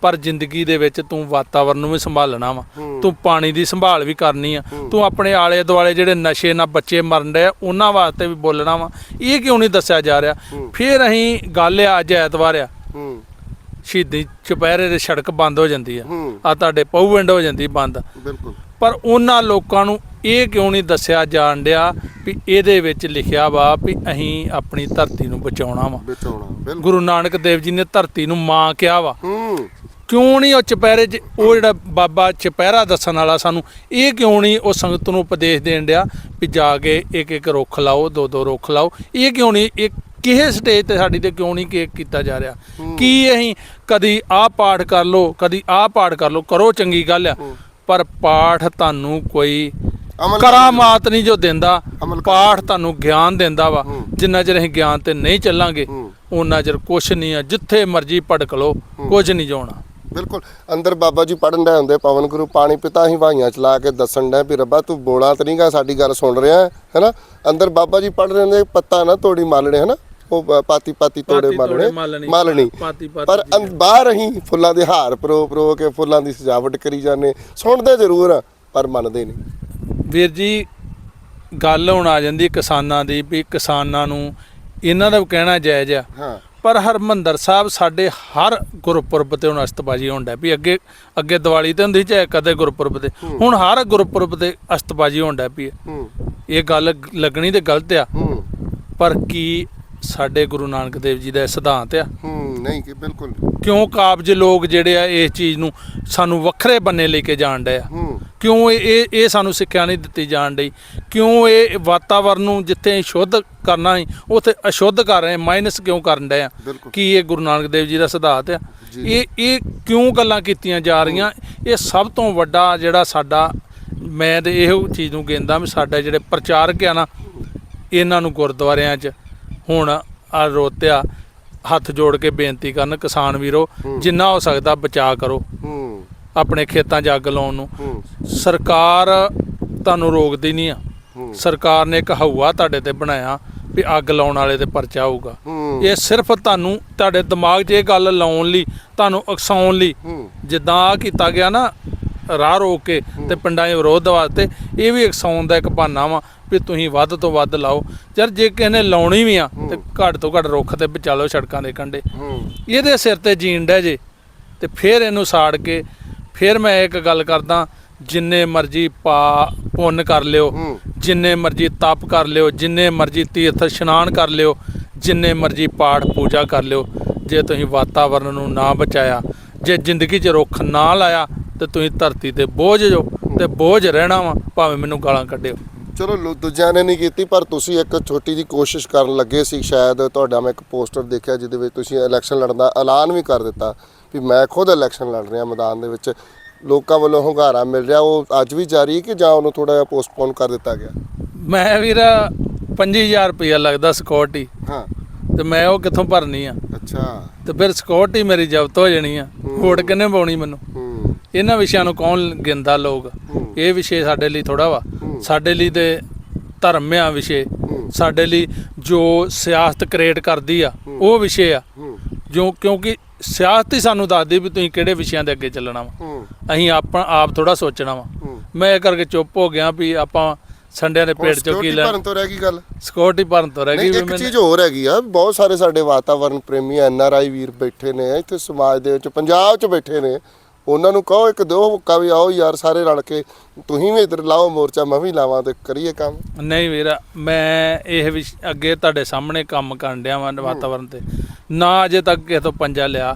ਪਰ ਜ਼ਿੰਦਗੀ ਦੇ ਵਿੱਚ ਤੂੰ ਵਾਤਾਵਰਨ ਨੂੰ ਵੀ ਸੰਭਾਲਣਾ ਵਾ। ਤੂੰ ਪਾਣੀ ਦੀ ਸੰਭਾਲ ਵੀ ਕਰਨੀ ਆ। ਤੂੰ ਆਪਣੇ ਆਲੇ ਦੁਆਲੇ ਜਿਹੜੇ ਨਸ਼ੇ ਨਾਲ ਬੱਚੇ ਮਰਨ ਆ ਉਹਨਾਂ ਵਾਸਤੇ ਵੀ ਬੋਲਣਾ ਵਾ। ਇਹ ਕਿਉਂ ਨਹੀਂ ਦੱਸਿਆ ਜਾ ਰਿਹਾ? ਫਿਰ ਅਸੀਂ ਗੱਲ ਆ ਅੱਜ ਐਤਵਾਰ ਆ। ਸ਼ਹੀਦੀ ਚੁਪਹਿਰੇ ਦੇ ਸੜਕ ਬੰਦ ਹੋ ਜਾਂਦੀ ਆ। ਹੂੰ। ਆ ਤੁਹਾਡੇ ਪਊ ਵਿੰਡ ਹੋ ਜਾਂਦੀ ਬੰਦ। ਬਿਲਕੁਲ। ਪਰ ਉਹਨਾਂ ਲੋਕਾਂ ਨੂੰ ਇਹ ਕਿਉਂ ਨਹੀਂ ਦੱਸਿਆ ਜਾਣ ਡਿਆ ਵੀ ਇਹਦੇ ਵਿੱਚ ਲਿਖਿਆ ਵਾ ਵੀ ਅਸੀਂ ਆਪਣੀ ਧਰਤੀ ਨੂੰ ਬਚਾਉਣਾ ਵਾ। ਬਚਾਉਣਾ ਬਿਲਕੁਲ। ਗੁਰੂ ਨਾਨਕ ਦੇਵ ਜੀ ਨੇ ਧਰਤੀ ਨੂੰ ਮਾਂ ਕਿਹਾ ਵਾ। ਹੂੰ। ਕਿਉਂ ਨਹੀਂ ਉਹ ਚੁਪਹਿਰੇ 'ਚ ਉਹ ਜਿਹੜਾ ਬਾਬਾ ਚੁਪਹਿਰਾ ਦੱਸਣ ਵਾਲਾ ਸਾਨੂੰ ਇਹ ਕਿਉਂ ਨਹੀਂ ਉਹ ਸੰਗਤ ਨੂੰ ਉਪਦੇਸ਼ ਦੇਣ ਡਿਆ ਵੀ ਜਾ ਕੇ ਇੱਕ ਇੱਕ ਰੁੱਖ ਲਾਓ ਦੋ ਦੋ ਰੁੱਖ ਲਾਓ। ਇਹ ਕਿਉਂ ਨਹੀਂ ਇਹ ਕਿਸੇ ਸਟੇਜ ਤੇ ਸਾਡੀ ਤੇ ਕਿਉਂ ਨਹੀਂ ਕੇਕ ਕੀਤਾ ਜਾ ਰਿਹਾ? ਕੀ ਅਸੀਂ ਕਦੀ ਆਹ ਪਾਠ ਕਰ ਲਓ ਕਦੀ ਆਹ ਪਾਠ ਕਰ ਲਓ ਕਰੋ ਚੰਗੀ ਗੱਲ ਆ। ਪਰ ਪਾਠ ਤੁਹਾਨੂੰ ਕੋਈ ਕਰਾਮਾਤ ਨਹੀਂ ਜੋ ਦਿੰਦਾ ਪਾਠ ਤੁਹਾਨੂੰ ਗਿਆਨ ਦਿੰਦਾ ਵਾ। ਜਿੰਨਾ ਚਿਰ ਅਸੀਂ ਗਿਆਨ ਤੇ ਨਹੀਂ ਚੱਲਾਂਗੇ। ਉਹਨਾਂ ਚਿਰ ਕੁਛ ਨਹੀਂ ਆ। ਜਿੱਥੇ ਮਰਜ਼ੀ ਭਟਕ ਲਓ ਕੁਝ ਨਹੀਂ ਜਾਣਾ ਬਿਲਕੁਲ। ਅੰਦਰ ਬਾਬਾ ਜੀ ਪੜਨ ਦੇ ਹੁੰਦੇ ਪਵਨ ਗੁਰੂ ਪਾਣੀ ਪਿਤਾ ਹੀ ਵਾਹੀਆਂ ਚਲਾ ਕੇ ਦੱਸਣ ਦਾ ਵੀ ਰੱਬਾ ਤੂੰ ਬੋਲਾ ਤੇ ਨਹੀਂਗਾ ਸਾਡੀ ਗੱਲ ਸੁਣ ਰਿਹਾ ਹੈ ਹੈਨਾ? ਅੰਦਰ ਬਾਬਾ ਜੀ ਪੜ ਰਹੇ ਹੁੰਦੇ ਪੱਤਾ ਨਾ ਤੋੜੀ ਮਾਲਣੇ ਹੈਨਾ? ਉਹ ਪਾਤੀ ਪਾਤੀ ਤੋੜੇ ਮਾਲਣੇ ਮਾਲਣੀ। ਮਾਲਣੀ। ਪਾਤੀ ਪਾਤੀ ਪਰ ਬਾਹਰ ਅਸੀਂ ਫੁੱਲਾਂ ਦੇ ਹਾਰ ਪਰੋ ਪਰੋ ਕੇ ਫੁੱਲਾਂ ਦੀ ਸਜਾਵਟ ਕਰੀ ਜਾਂਦੇ ਸੁਣਦੇ ਜ਼ਰੂਰ ਆ ਪਰ ਮੰਨਦੇ ਨਹੀਂ। ਵੀਰ ਜੀ ਗੱਲ ਹੁਣ ਆ ਜਾਂਦੀ ਕਿਸਾਨਾਂ ਦੀ ਵੀ ਕਿਸਾਨਾਂ ਨੂੰ ਇਹਨਾਂ ਦਾ ਕਹਿਣਾ ਜਾਇਜ਼ ਆ। ਹਾਂ। ਪਰ ਹਰਮੰਦਰ ਸਾਹਿਬ ਸਾਡੇ ਹਰ ਗੁਰਪੁਰਬ ਤੇ ਹੁਣ ਅਸਤਬਾਜੀ ਹੁੰਦਾ ਵੀ ਅੱਗੇ ਅੱਗੇ ਦੀਵਾਲੀ ਤੇ ਹੁੰਦੀ ਚਾਹੇ ਕਦੇ ਗੁਰਪੁਰਬ ਤੇ। ਹੁਣ ਹਰ ਗੁਰਪੁਰਬ ਤੇ ਅਸਤਬਾਜੀ ਹੁੰਦਾ ਵੀ ਹੂੰ। ਇਹ ਗੱਲ ਲੱਗਣੀ ਤੇ ਗਲਤ ਆ। ਹੂੰ। ਪਰ ਕੀ ਸਾਡੇ ਗੁਰੂ ਨਾਨਕ ਦੇਵ ਜੀ ਦਾ ਸਿਧਾਂਤ ਆ। ਹੂੰ ਨਹੀਂ ਕਿ ਬਿਲਕੁਲ। ਕਿਉਂ ਕਾਬਜ ਲੋਕ ਜਿਹੜੇ ਆ ਇਸ ਚੀਜ਼ ਨੂੰ ਸਾਨੂੰ ਵੱਖਰੇ ਬੰਨੇ ਲੈ ਕੇ ਜਾਣ ਡਏ ਆ? ਹੂੰ। ਕਿਉਂ ਇਹ ਇਹ ਇਹ ਸਾਨੂੰ ਸਿੱਖਿਆ ਨਹੀਂ ਦਿੱਤੀ ਜਾਣ ਡਈ? ਕਿਉਂ ਇਹ ਵਾਤਾਵਰਨ ਨੂੰ ਜਿੱਥੇ ਸ਼ੁੱਧ ਕਰਨਾ ਸੀ ਉੱਥੇ ਅਸ਼ੁੱਧ ਕਰ ਰਹੇ ਮਾਈਨਸ ਕਿਉਂ ਕਰਨ ਡਏ ਆ? ਬਿਲਕੁਲ। ਕੀ ਇਹ ਗੁਰੂ ਨਾਨਕ ਦੇਵ ਜੀ ਦਾ ਸਿਧਾਂਤ ਆ? ਜੀ। ਇਹ ਇਹ ਕਿਉਂ ਗੱਲਾਂ ਕੀਤੀਆਂ ਜਾ ਰਹੀਆਂ? ਇਹ ਸਭ ਤੋਂ ਵੱਡਾ ਜਿਹੜਾ ਸਾਡਾ ਮੈਂ ਤੇ ਇਹੋ ਚੀਜ਼ ਨੂੰ ਕਹਿੰਦਾ ਵੀ ਸਾਡਾ ਜਿਹੜੇ ਪ੍ਰਚਾਰਕ ਆ ਨਾ ਇਹਨਾਂ ਨੂੰ ਗੁਰਦੁਆਰਿਆਂ 'ਚ ਹੁਣ ਆ ਰੋਤਿਆ ਹੱਥ ਜੋੜ ਕੇ ਬੇਨਤੀ ਕਰਨ ਕਿਸਾਨ ਵੀਰੋ ਜਿੰਨਾ ਹੋ ਸਕਦਾ ਬਚਾਅ ਕਰੋ। ਆਪਣੇ ਖੇਤਾਂ 'ਚ ਅੱਗ ਲਾਉਣ ਨੂੰ। ਸਰਕਾਰ ਤੁਹਾਨੂੰ ਰੋਕਦੀ ਨਹੀਂ ਆ। ਸਰਕਾਰ ਨੇ ਇੱਕ ਹਊਆ ਤੁਹਾਡੇ ਤੇ ਬਣਾਇਆ ਵੀ ਅੱਗ ਲਾਉਣ ਵਾਲੇ ਤੇ ਪਰਚਾ ਹੋਊਗਾ। ਇਹ ਸਿਰਫ ਤੁਹਾਨੂੰ ਤੁਹਾਡੇ ਦਿਮਾਗ 'ਚ ਇਹ ਗੱਲ ਲਾਉਣ ਲਈ ਤੁਹਾਨੂੰ ਉਕਸਾਉਣ ਲਈ ਜਿੱਦਾਂ ਆ ਕੀਤਾ ਗਿਆ ਨਾ ਰਾਹ ਰੋਕ ਕੇ ਤੇ ਪਿੰਡਾਂ 'ਚ ਵਿਰੋਧ ਵਾਸਤੇ ਇਹ ਵੀ ਉਕਸਾਉਣ ਦਾ ਇੱਕ ਬਹਾਨਾ ਵਾ ਵੀ ਤੁਸੀਂ ਵੱਧ ਤੋਂ ਵੱਧ ਲਾਓ। ਯਾਰ ਜੇ ਕਿਸੇ ਨੇ ਲਾਉਣੀ ਵੀ ਆ ਤੇ ਘੱਟ ਤੋਂ ਘੱਟ ਰੁੱਖ ਤੇ ਬਚਾ ਲਓ ਸੜਕਾਂ ਦੇ ਕੰਢੇ। ਇਹਦੇ ਸਿਰ ਤੇ ਜੀਣ ਡੈ ਜੇ ਤੇ ਫਿਰ ਇਹਨੂੰ ਸਾੜ ਕੇ ਫਿਰ ਮੈਂ ਇੱਕ ਗੱਲ ਕਰਦਾ ਜਿੰਨੇ ਮਰਜ਼ੀ ਪਾ ਪੁੰਨ ਕਰ ਲਿਓ। ਜਿੰਨੇ ਮਰਜ਼ੀ ਤਪ ਕਰ ਲਿਓ ਜਿੰਨੇ ਮਰਜ਼ੀ ਤੀਰਥ ਇਸ਼ਨਾਨ ਕਰ ਲਿਓ ਜਿੰਨੇ ਮਰਜ਼ੀ ਪਾਠ ਪੂਜਾ ਕਰ ਲਿਓ ਜੇ ਤੁਸੀਂ ਵਾਤਾਵਰਨ ਨੂੰ ਨਾ ਬਚਾਇਆ ਜੇ ਜ਼ਿੰਦਗੀ 'ਚ ਰੁੱਖ ਨਾ ਲਾਇਆ ਤੇ ਤੁਸੀਂ ਧਰਤੀ ਤੇ ਬੋਝ ਜੋ ਤੇ ਬੋਝ ਰਹਿਣਾ ਵਾ ਭਾਵੇਂ ਮੈਨੂੰ ਗਾਲਾਂ ਕੱਢਿਓ। ਚਲੋ ਲੋ- ਦੂਜਿਆਂ ਨੇ ਨਹੀਂ ਕੀਤੀ ਪਰ ਤੁਸੀਂ ਇੱਕ ਛੋਟੀ ਜੀ ਕੋਸ਼ਿਸ਼ ਕਰਨ ਲੱਗੇ ਸੀ ਸ਼ਾਇਦ ਤੁਹਾਡਾ ਮੈਂ ਇੱਕ ਪੋਸਟਰ ਦੇਖਿਆ ਜਿਹਦੇ ਵਿੱਚ ਤੁਸੀਂ ਇਲੈਕਸ਼ਨ ਲੜਨ ਦਾ ਐਲਾਨ ਵੀ ਕਰ ਦਿੱਤਾ ਵੀ ਮੈਂ ਖੁਦ ਇਲੈਕਸ਼ਨ ਲੜ ਰਿਹਾ ਮੈਦਾਨ ਦੇ ਵਿੱਚ। ਲੋਕਾਂ ਵੱਲੋਂ ਹੁੰਗਾਰਾ ਮਿਲ ਰਿਹਾ ਉਹ ਅੱਜ ਵੀ ਜਾਰੀ ਹੈ ਕਿ ਜਾਂ ਉਹਨੂੰ ਥੋੜਾ ਜਿਹਾ ਪੋਸਟਪੋਨ ਕਰ ਦਿੱਤਾ ਗਿਆ? ਮੈਂ ਵੀਰ 25000 ਰੁਪਇਆ ਲੱਗਦਾ ਸਿਕਿਉਰਿਟੀ ਹਾਂ। ਤੇ ਮੈਂ ਉਹ ਕਿੱਥੋਂ ਭਰਨੀ ਆ? ਅੱਛਾ। ਤੇ ਫਿਰ ਸਿਕਿਉਰਿਟੀ ਮੇਰੀ ਜ਼ਬਤ ਹੋ ਜਾਣੀ ਆ। ਵੋਟ ਕਿੰਨੇ ਪਾਉਣੀ ਮੈਨੂੰ? ਹੂੰ। ਇਹਨਾਂ ਵਿਸ਼ਿਆਂ ਨੂੰ ਕੌਣ ਗਿੰਦਾ ਲੋਕ? ਇਹ ਵਿਸ਼ੇ ਸਾਡੇ ਲਈ ਥੋੜਾ ਵਾ। ਸਾਡੇ ਲਈ ਤੇ ਧਰਮ ਆ ਵਿਸ਼ੇ ਸਾਡੇ ਲਈ ਜੋ ਸਿਆਸਤ ਕ੍ਰੀਏਟ ਕਰਦੀ ਆ ਉਹ ਵਿਸ਼ੇ ਆ। ਜੋ ਕਿਉਂਕਿ ਸਿਆਸਤ ਹੀ ਸਾਨੂੰ ਦੱਸਦੀ ਵੀ ਤੁਸੀਂ ਕਿਹੜੇ ਵਿਸ਼ਿਆਂ ਦੇ ਅੱਗੇ ਚੱਲਣਾ ਵਾ। ਅਸੀਂ ਆਪਾਂ ਆਪ ਥੋੜਾ ਸੋਚਣਾ ਵਾ। ਮੈਂ ਇਹ ਕਰਕੇ ਚੁੱਪ ਹੋ ਗਿਆ ਵੀ ਆਪਾਂ ਸੰਡਿਆਂ ਦੇ ਪੇਟ ਚੋਂ ਕੀ ਲੈ ਭਰਨ ਤੋਂ ਰਹਿ ਗਈ ਗੱਲ। ਸਿਕਿਉਰਿਟੀ ਭਰਨ ਤੋਂ ਰਹਿ ਗਈ ਵੀ ਇੱਕ ਚੀਜ਼ ਹੋਰ ਹੈਗੀ ਆ ਬਹੁਤ ਸਾਰੇ ਸਾਡੇ ਵਾਤਾਵਰਣ ਪ੍ਰੇਮੀ ਐਨ ਆਰ ਆਈ ਵੀਰ ਬੈਠੇ ਨੇ ਇੱਥੇ ਸਮਾਜ ਦੇ ਵਿੱਚ ਪੰਜਾਬ 'ਚ ਬੈਠੇ ਨੇ। ਉਹਨਾਂ ਨੂੰ ਕਹੋ ਇੱਕ ਦਿਓ ਹੁੱਕਾ ਵੀ ਆਓ ਯਾਰ ਸਾਰੇ ਰਲ ਕੇ ਤੁਸੀਂ ਵੀ ਇੱਧਰ ਲਾਓ ਮੋਰਚਾ ਮੈਂ ਵੀ ਲਾਵਾਂ ਤੇ ਕਰੀਏ ਕੰਮ। ਨਹੀਂ ਵੀਰਾ ਮੈਂ ਇਹ ਅੱਗੇ ਤੁਹਾਡੇ ਸਾਹਮਣੇ ਕੰਮ ਕਰਨ ਡਿਆ ਵਾਂ ਵਾਤਾਵਰਨ ਤੇ। ਨਾ ਅਜੇ ਤੱਕ ਕਿਸੇ ਤੋਂ ਪੰਜਾ ਲਿਆ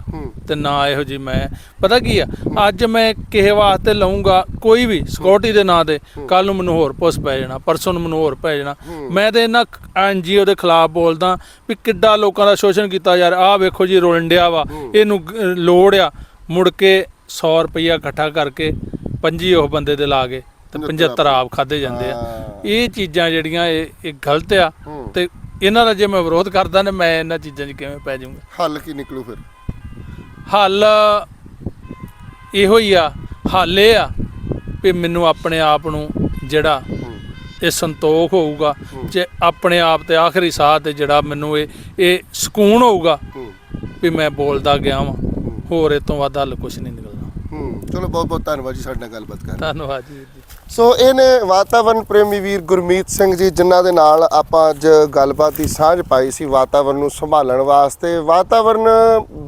ਤੇ ਨਾ ਇਹੋ ਜੀ ਮੈਂ ਪਤਾ ਕੀ ਆ ਅੱਜ ਮੈਂ ਕਿਸੇ ਵਾਸਤੇ ਲਵਾਂਗਾ ਕੋਈ ਵੀ ਸਿਕਿਉਰਿਟੀ ਦੇ ਨਾਂ ਤੇ ਕੱਲ ਨੂੰ ਮੈਨੂੰ ਹੋਰ ਪੁੱਛ ਪੈ ਜਾਣਾ ਪਰਸੋਂ ਨੂੰ ਮੈਨੂੰ ਹੋਰ ਪੈ ਜਾਣਾ। ਮੈਂ ਤੇ ਇਹਨਾਂ ਐਨਜੀਓ ਦੇ ਖਿਲਾਫ ਬੋਲਦਾ ਵੀ ਕਿੱਡਾ ਲੋਕਾਂ ਦਾ ਸ਼ੋਸ਼ਣ ਕੀਤਾ ਯਾਰ ਆਹ ਵੇਖੋ ਜੀ ਰੋਲੰਡਿਆ ਵਾ ਇਹਨੂੰ ਲੋੜ ਆ ਮੁੜ ਕੇ 100 ਰੁਪਈਆ ਇਕੱਠਾ ਕਰਕੇ ਪੰਜੀ ਉਹ ਬੰਦੇ ਦੇ ਲਾ ਕੇ ਤੇ 75 ਆਪ ਖਾਦੇ ਜਾਂਦੇ ਆ। ਇਹ ਚੀਜ਼ਾਂ ਜਿਹੜੀਆਂ ਇਹ ਇਹ ਗਲਤ ਆ। ਤੇ ਇਹਨਾਂ ਦਾ ਜੇ ਮੈਂ ਵਿਰੋਧ ਕਰਦਾ ਨੇ ਮੈਂ ਇਹਨਾਂ ਚੀਜ਼ਾਂ 'ਚ ਕਿਵੇਂ ਪੈ ਜਾਊਂਗਾ? ਹੱਲ ਕੀ ਨਿਕਲੂ ਫਿਰ? ਹੱਲ ਇਹੋ ਹੀ ਆ ਹੱਲ ਇਹ ਆ ਵੀ ਮੈਨੂੰ ਆਪਣੇ ਆਪ ਨੂੰ ਜਿਹੜਾ ਇਹ ਸੰਤੋਖ ਹੋਊਗਾ ਜੇ ਆਪਣੇ ਆਪ ਤੇ ਆਖਰੀ ਸਾਹ ਤੇ ਜਿਹੜਾ ਮੈਨੂੰ ਇਹ ਇਹ ਸਕੂਨ ਹੋਊਗਾ ਵੀ ਮੈਂ ਬੋਲਦਾ ਗਿਆ ਵਾਂ। ਹੋਰ ਇਹ ਤੋਂ ਵੱਧ ਹੱਲ ਕੁਝ ਨਹੀਂ ਨਿਕਲਦਾ। ਚਲੋ ਬਹੁਤ ਬਹੁਤ ਧੰਨਵਾਦ ਜੀ ਸਾਡੇ ਨਾਲ ਗੱਲਬਾਤ ਕਰਨ। ਧੰਨਵਾਦ ਜੀ ਸੋ ਇਹ ਨੇ ਵਾਤਾਵਰਣ ਪ੍ਰੇਮੀ ਵੀਰ ਗੁਰਮੀਤ ਸਿੰਘ ਜੀ ਜਿਨ੍ਹਾਂ ਦੇ ਨਾਲ ਆਪਾਂ ਅੱਜ ਗੱਲਬਾਤ ਦੀ ਸਾਂਝ ਪਾਈ ਸੀ ਵਾਤਾਵਰਣ ਨੂੰ ਸੰਭਾਲਣ ਵਾਸਤੇ। ਵਾਤਾਵਰਣ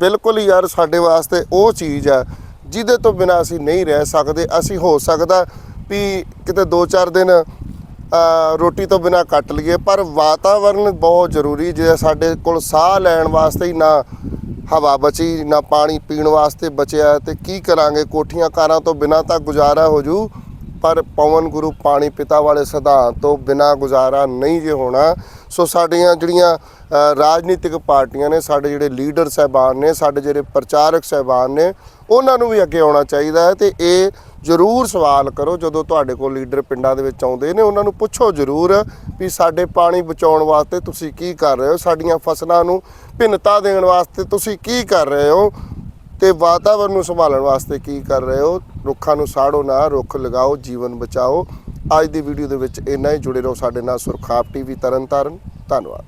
ਬਿਲਕੁਲ ਯਾਰ ਸਾਡੇ ਵਾਸਤੇ ਉਹ ਚੀਜ਼ ਹੈ ਜਿਹਦੇ ਤੋਂ ਬਿਨਾ ਅਸੀਂ ਨਹੀਂ ਰਹਿ ਸਕਦੇ। ਅਸੀਂ ਹੋ ਸਕਦਾ ਵੀ ਕਿਤੇ 2-4 ਦਿਨ ਰੋਟੀ ਤੋਂ ਬਿਨਾ ਕੱਟ ਲਈਏ ਪਰ ਵਾਤਾਵਰਣ ਬਹੁਤ ਜ਼ਰੂਰੀ ਜੇ ਸਾਡੇ ਕੋਲ ਸਾਹ ਲੈਣ ਵਾਸਤੇ ਹੀ ਨਾ ਹਵਾ ਬਚੀ, ਨਾ ਪਾਣੀ ਪੀਣ ਵਾਸਤੇ ਬਚਿਆ ਤੇ ਕੀ ਕਰਾਂਗੇ? ਕੋਠੀਆਂ ਕਾਰਾਂ ਤੋਂ ਬਿਨਾ ਤਾਂ ਗੁਜ਼ਾਰਾ ਹੋ ਜੂ, ਪਰ ਪਵਨ ਗੁਰੂ ਪਾਣੀ ਪਿਤਾ ਵਾਲੇ ਸਿਧਾਂਤ ਤੋਂ ਬਿਨਾ ਗੁਜ਼ਾਰਾ ਨਹੀਂ ਜੇ ਹੋਣਾ। ਸੋ ਸਾਡੀਆਂ ਜਿਹੜੀਆਂ ਰਾਜਨੀਤਿਕ ਪਾਰਟੀਆਂ ਨੇ, ਸਾਡੇ ਜਿਹੜੇ ਲੀਡਰ ਸਹਿਬਾਨ ਨੇ, ਸਾਡੇ ਜਿਹੜੇ ਪ੍ਰਚਾਰਕ ਸਹਿਬਾਨ ਨੇ, ਉਹਨਾਂ ਨੂੰ ਵੀ ਅੱਗੇ ਆਉਣਾ ਚਾਹੀਦਾ ਹੈ ਤੇ ਇਹ ਜ਼ਰੂਰ ਸਵਾਲ ਕਰੋ ਜਦੋਂ ਤੁਹਾਡੇ ਕੋਲ ਲੀਡਰ ਪਿੰਡਾਂ ਦੇ ਵਿੱਚ ਆਉਂਦੇ ਨੇ, ਉਹਨਾਂ ਨੂੰ ਪੁੱਛੋ ਜ਼ਰੂਰ ਵੀ ਸਾਡੇ ਪਾਣੀ ਬਚਾਉਣ ਵਾਸਤੇ ਤੁਸੀਂ ਕੀ ਕਰ ਰਹੇ ਹੋ? ਸਾਡੀਆਂ ਫਸਲਾਂ ਨੂੰ ਭਿੰਨਤਾ ਦੇਣ ਵਾਸਤੇ ਤੁਸੀਂ ਕੀ ਕਰ ਰਹੇ ਹੋ? ਤੇ ਵਾਤਾਵਰਣ ਨੂੰ ਸੰਭਾਲਣ ਵਾਸਤੇ ਕੀ ਕਰ ਰਹੇ ਹੋ? ਰੁੱਖਾਂ ਨੂੰ ਸਾੜੋ ਨਾ, ਰੁੱਖ ਲਗਾਓ, ਜੀਵਨ ਬਚਾਓ। ਅੱਜ ਦੀ ਵੀਡੀਓ ਦੇ ਵਿੱਚ ਇੰਨਾ ਹੀ। ਜੁੜੇ ਰਹੋ ਸਾਡੇ ਨਾਲ ਸੁਰਖਾਪ ਟੀਵੀ ਤਰਨਤਾਰਨ। ਧੰਨਵਾਦ।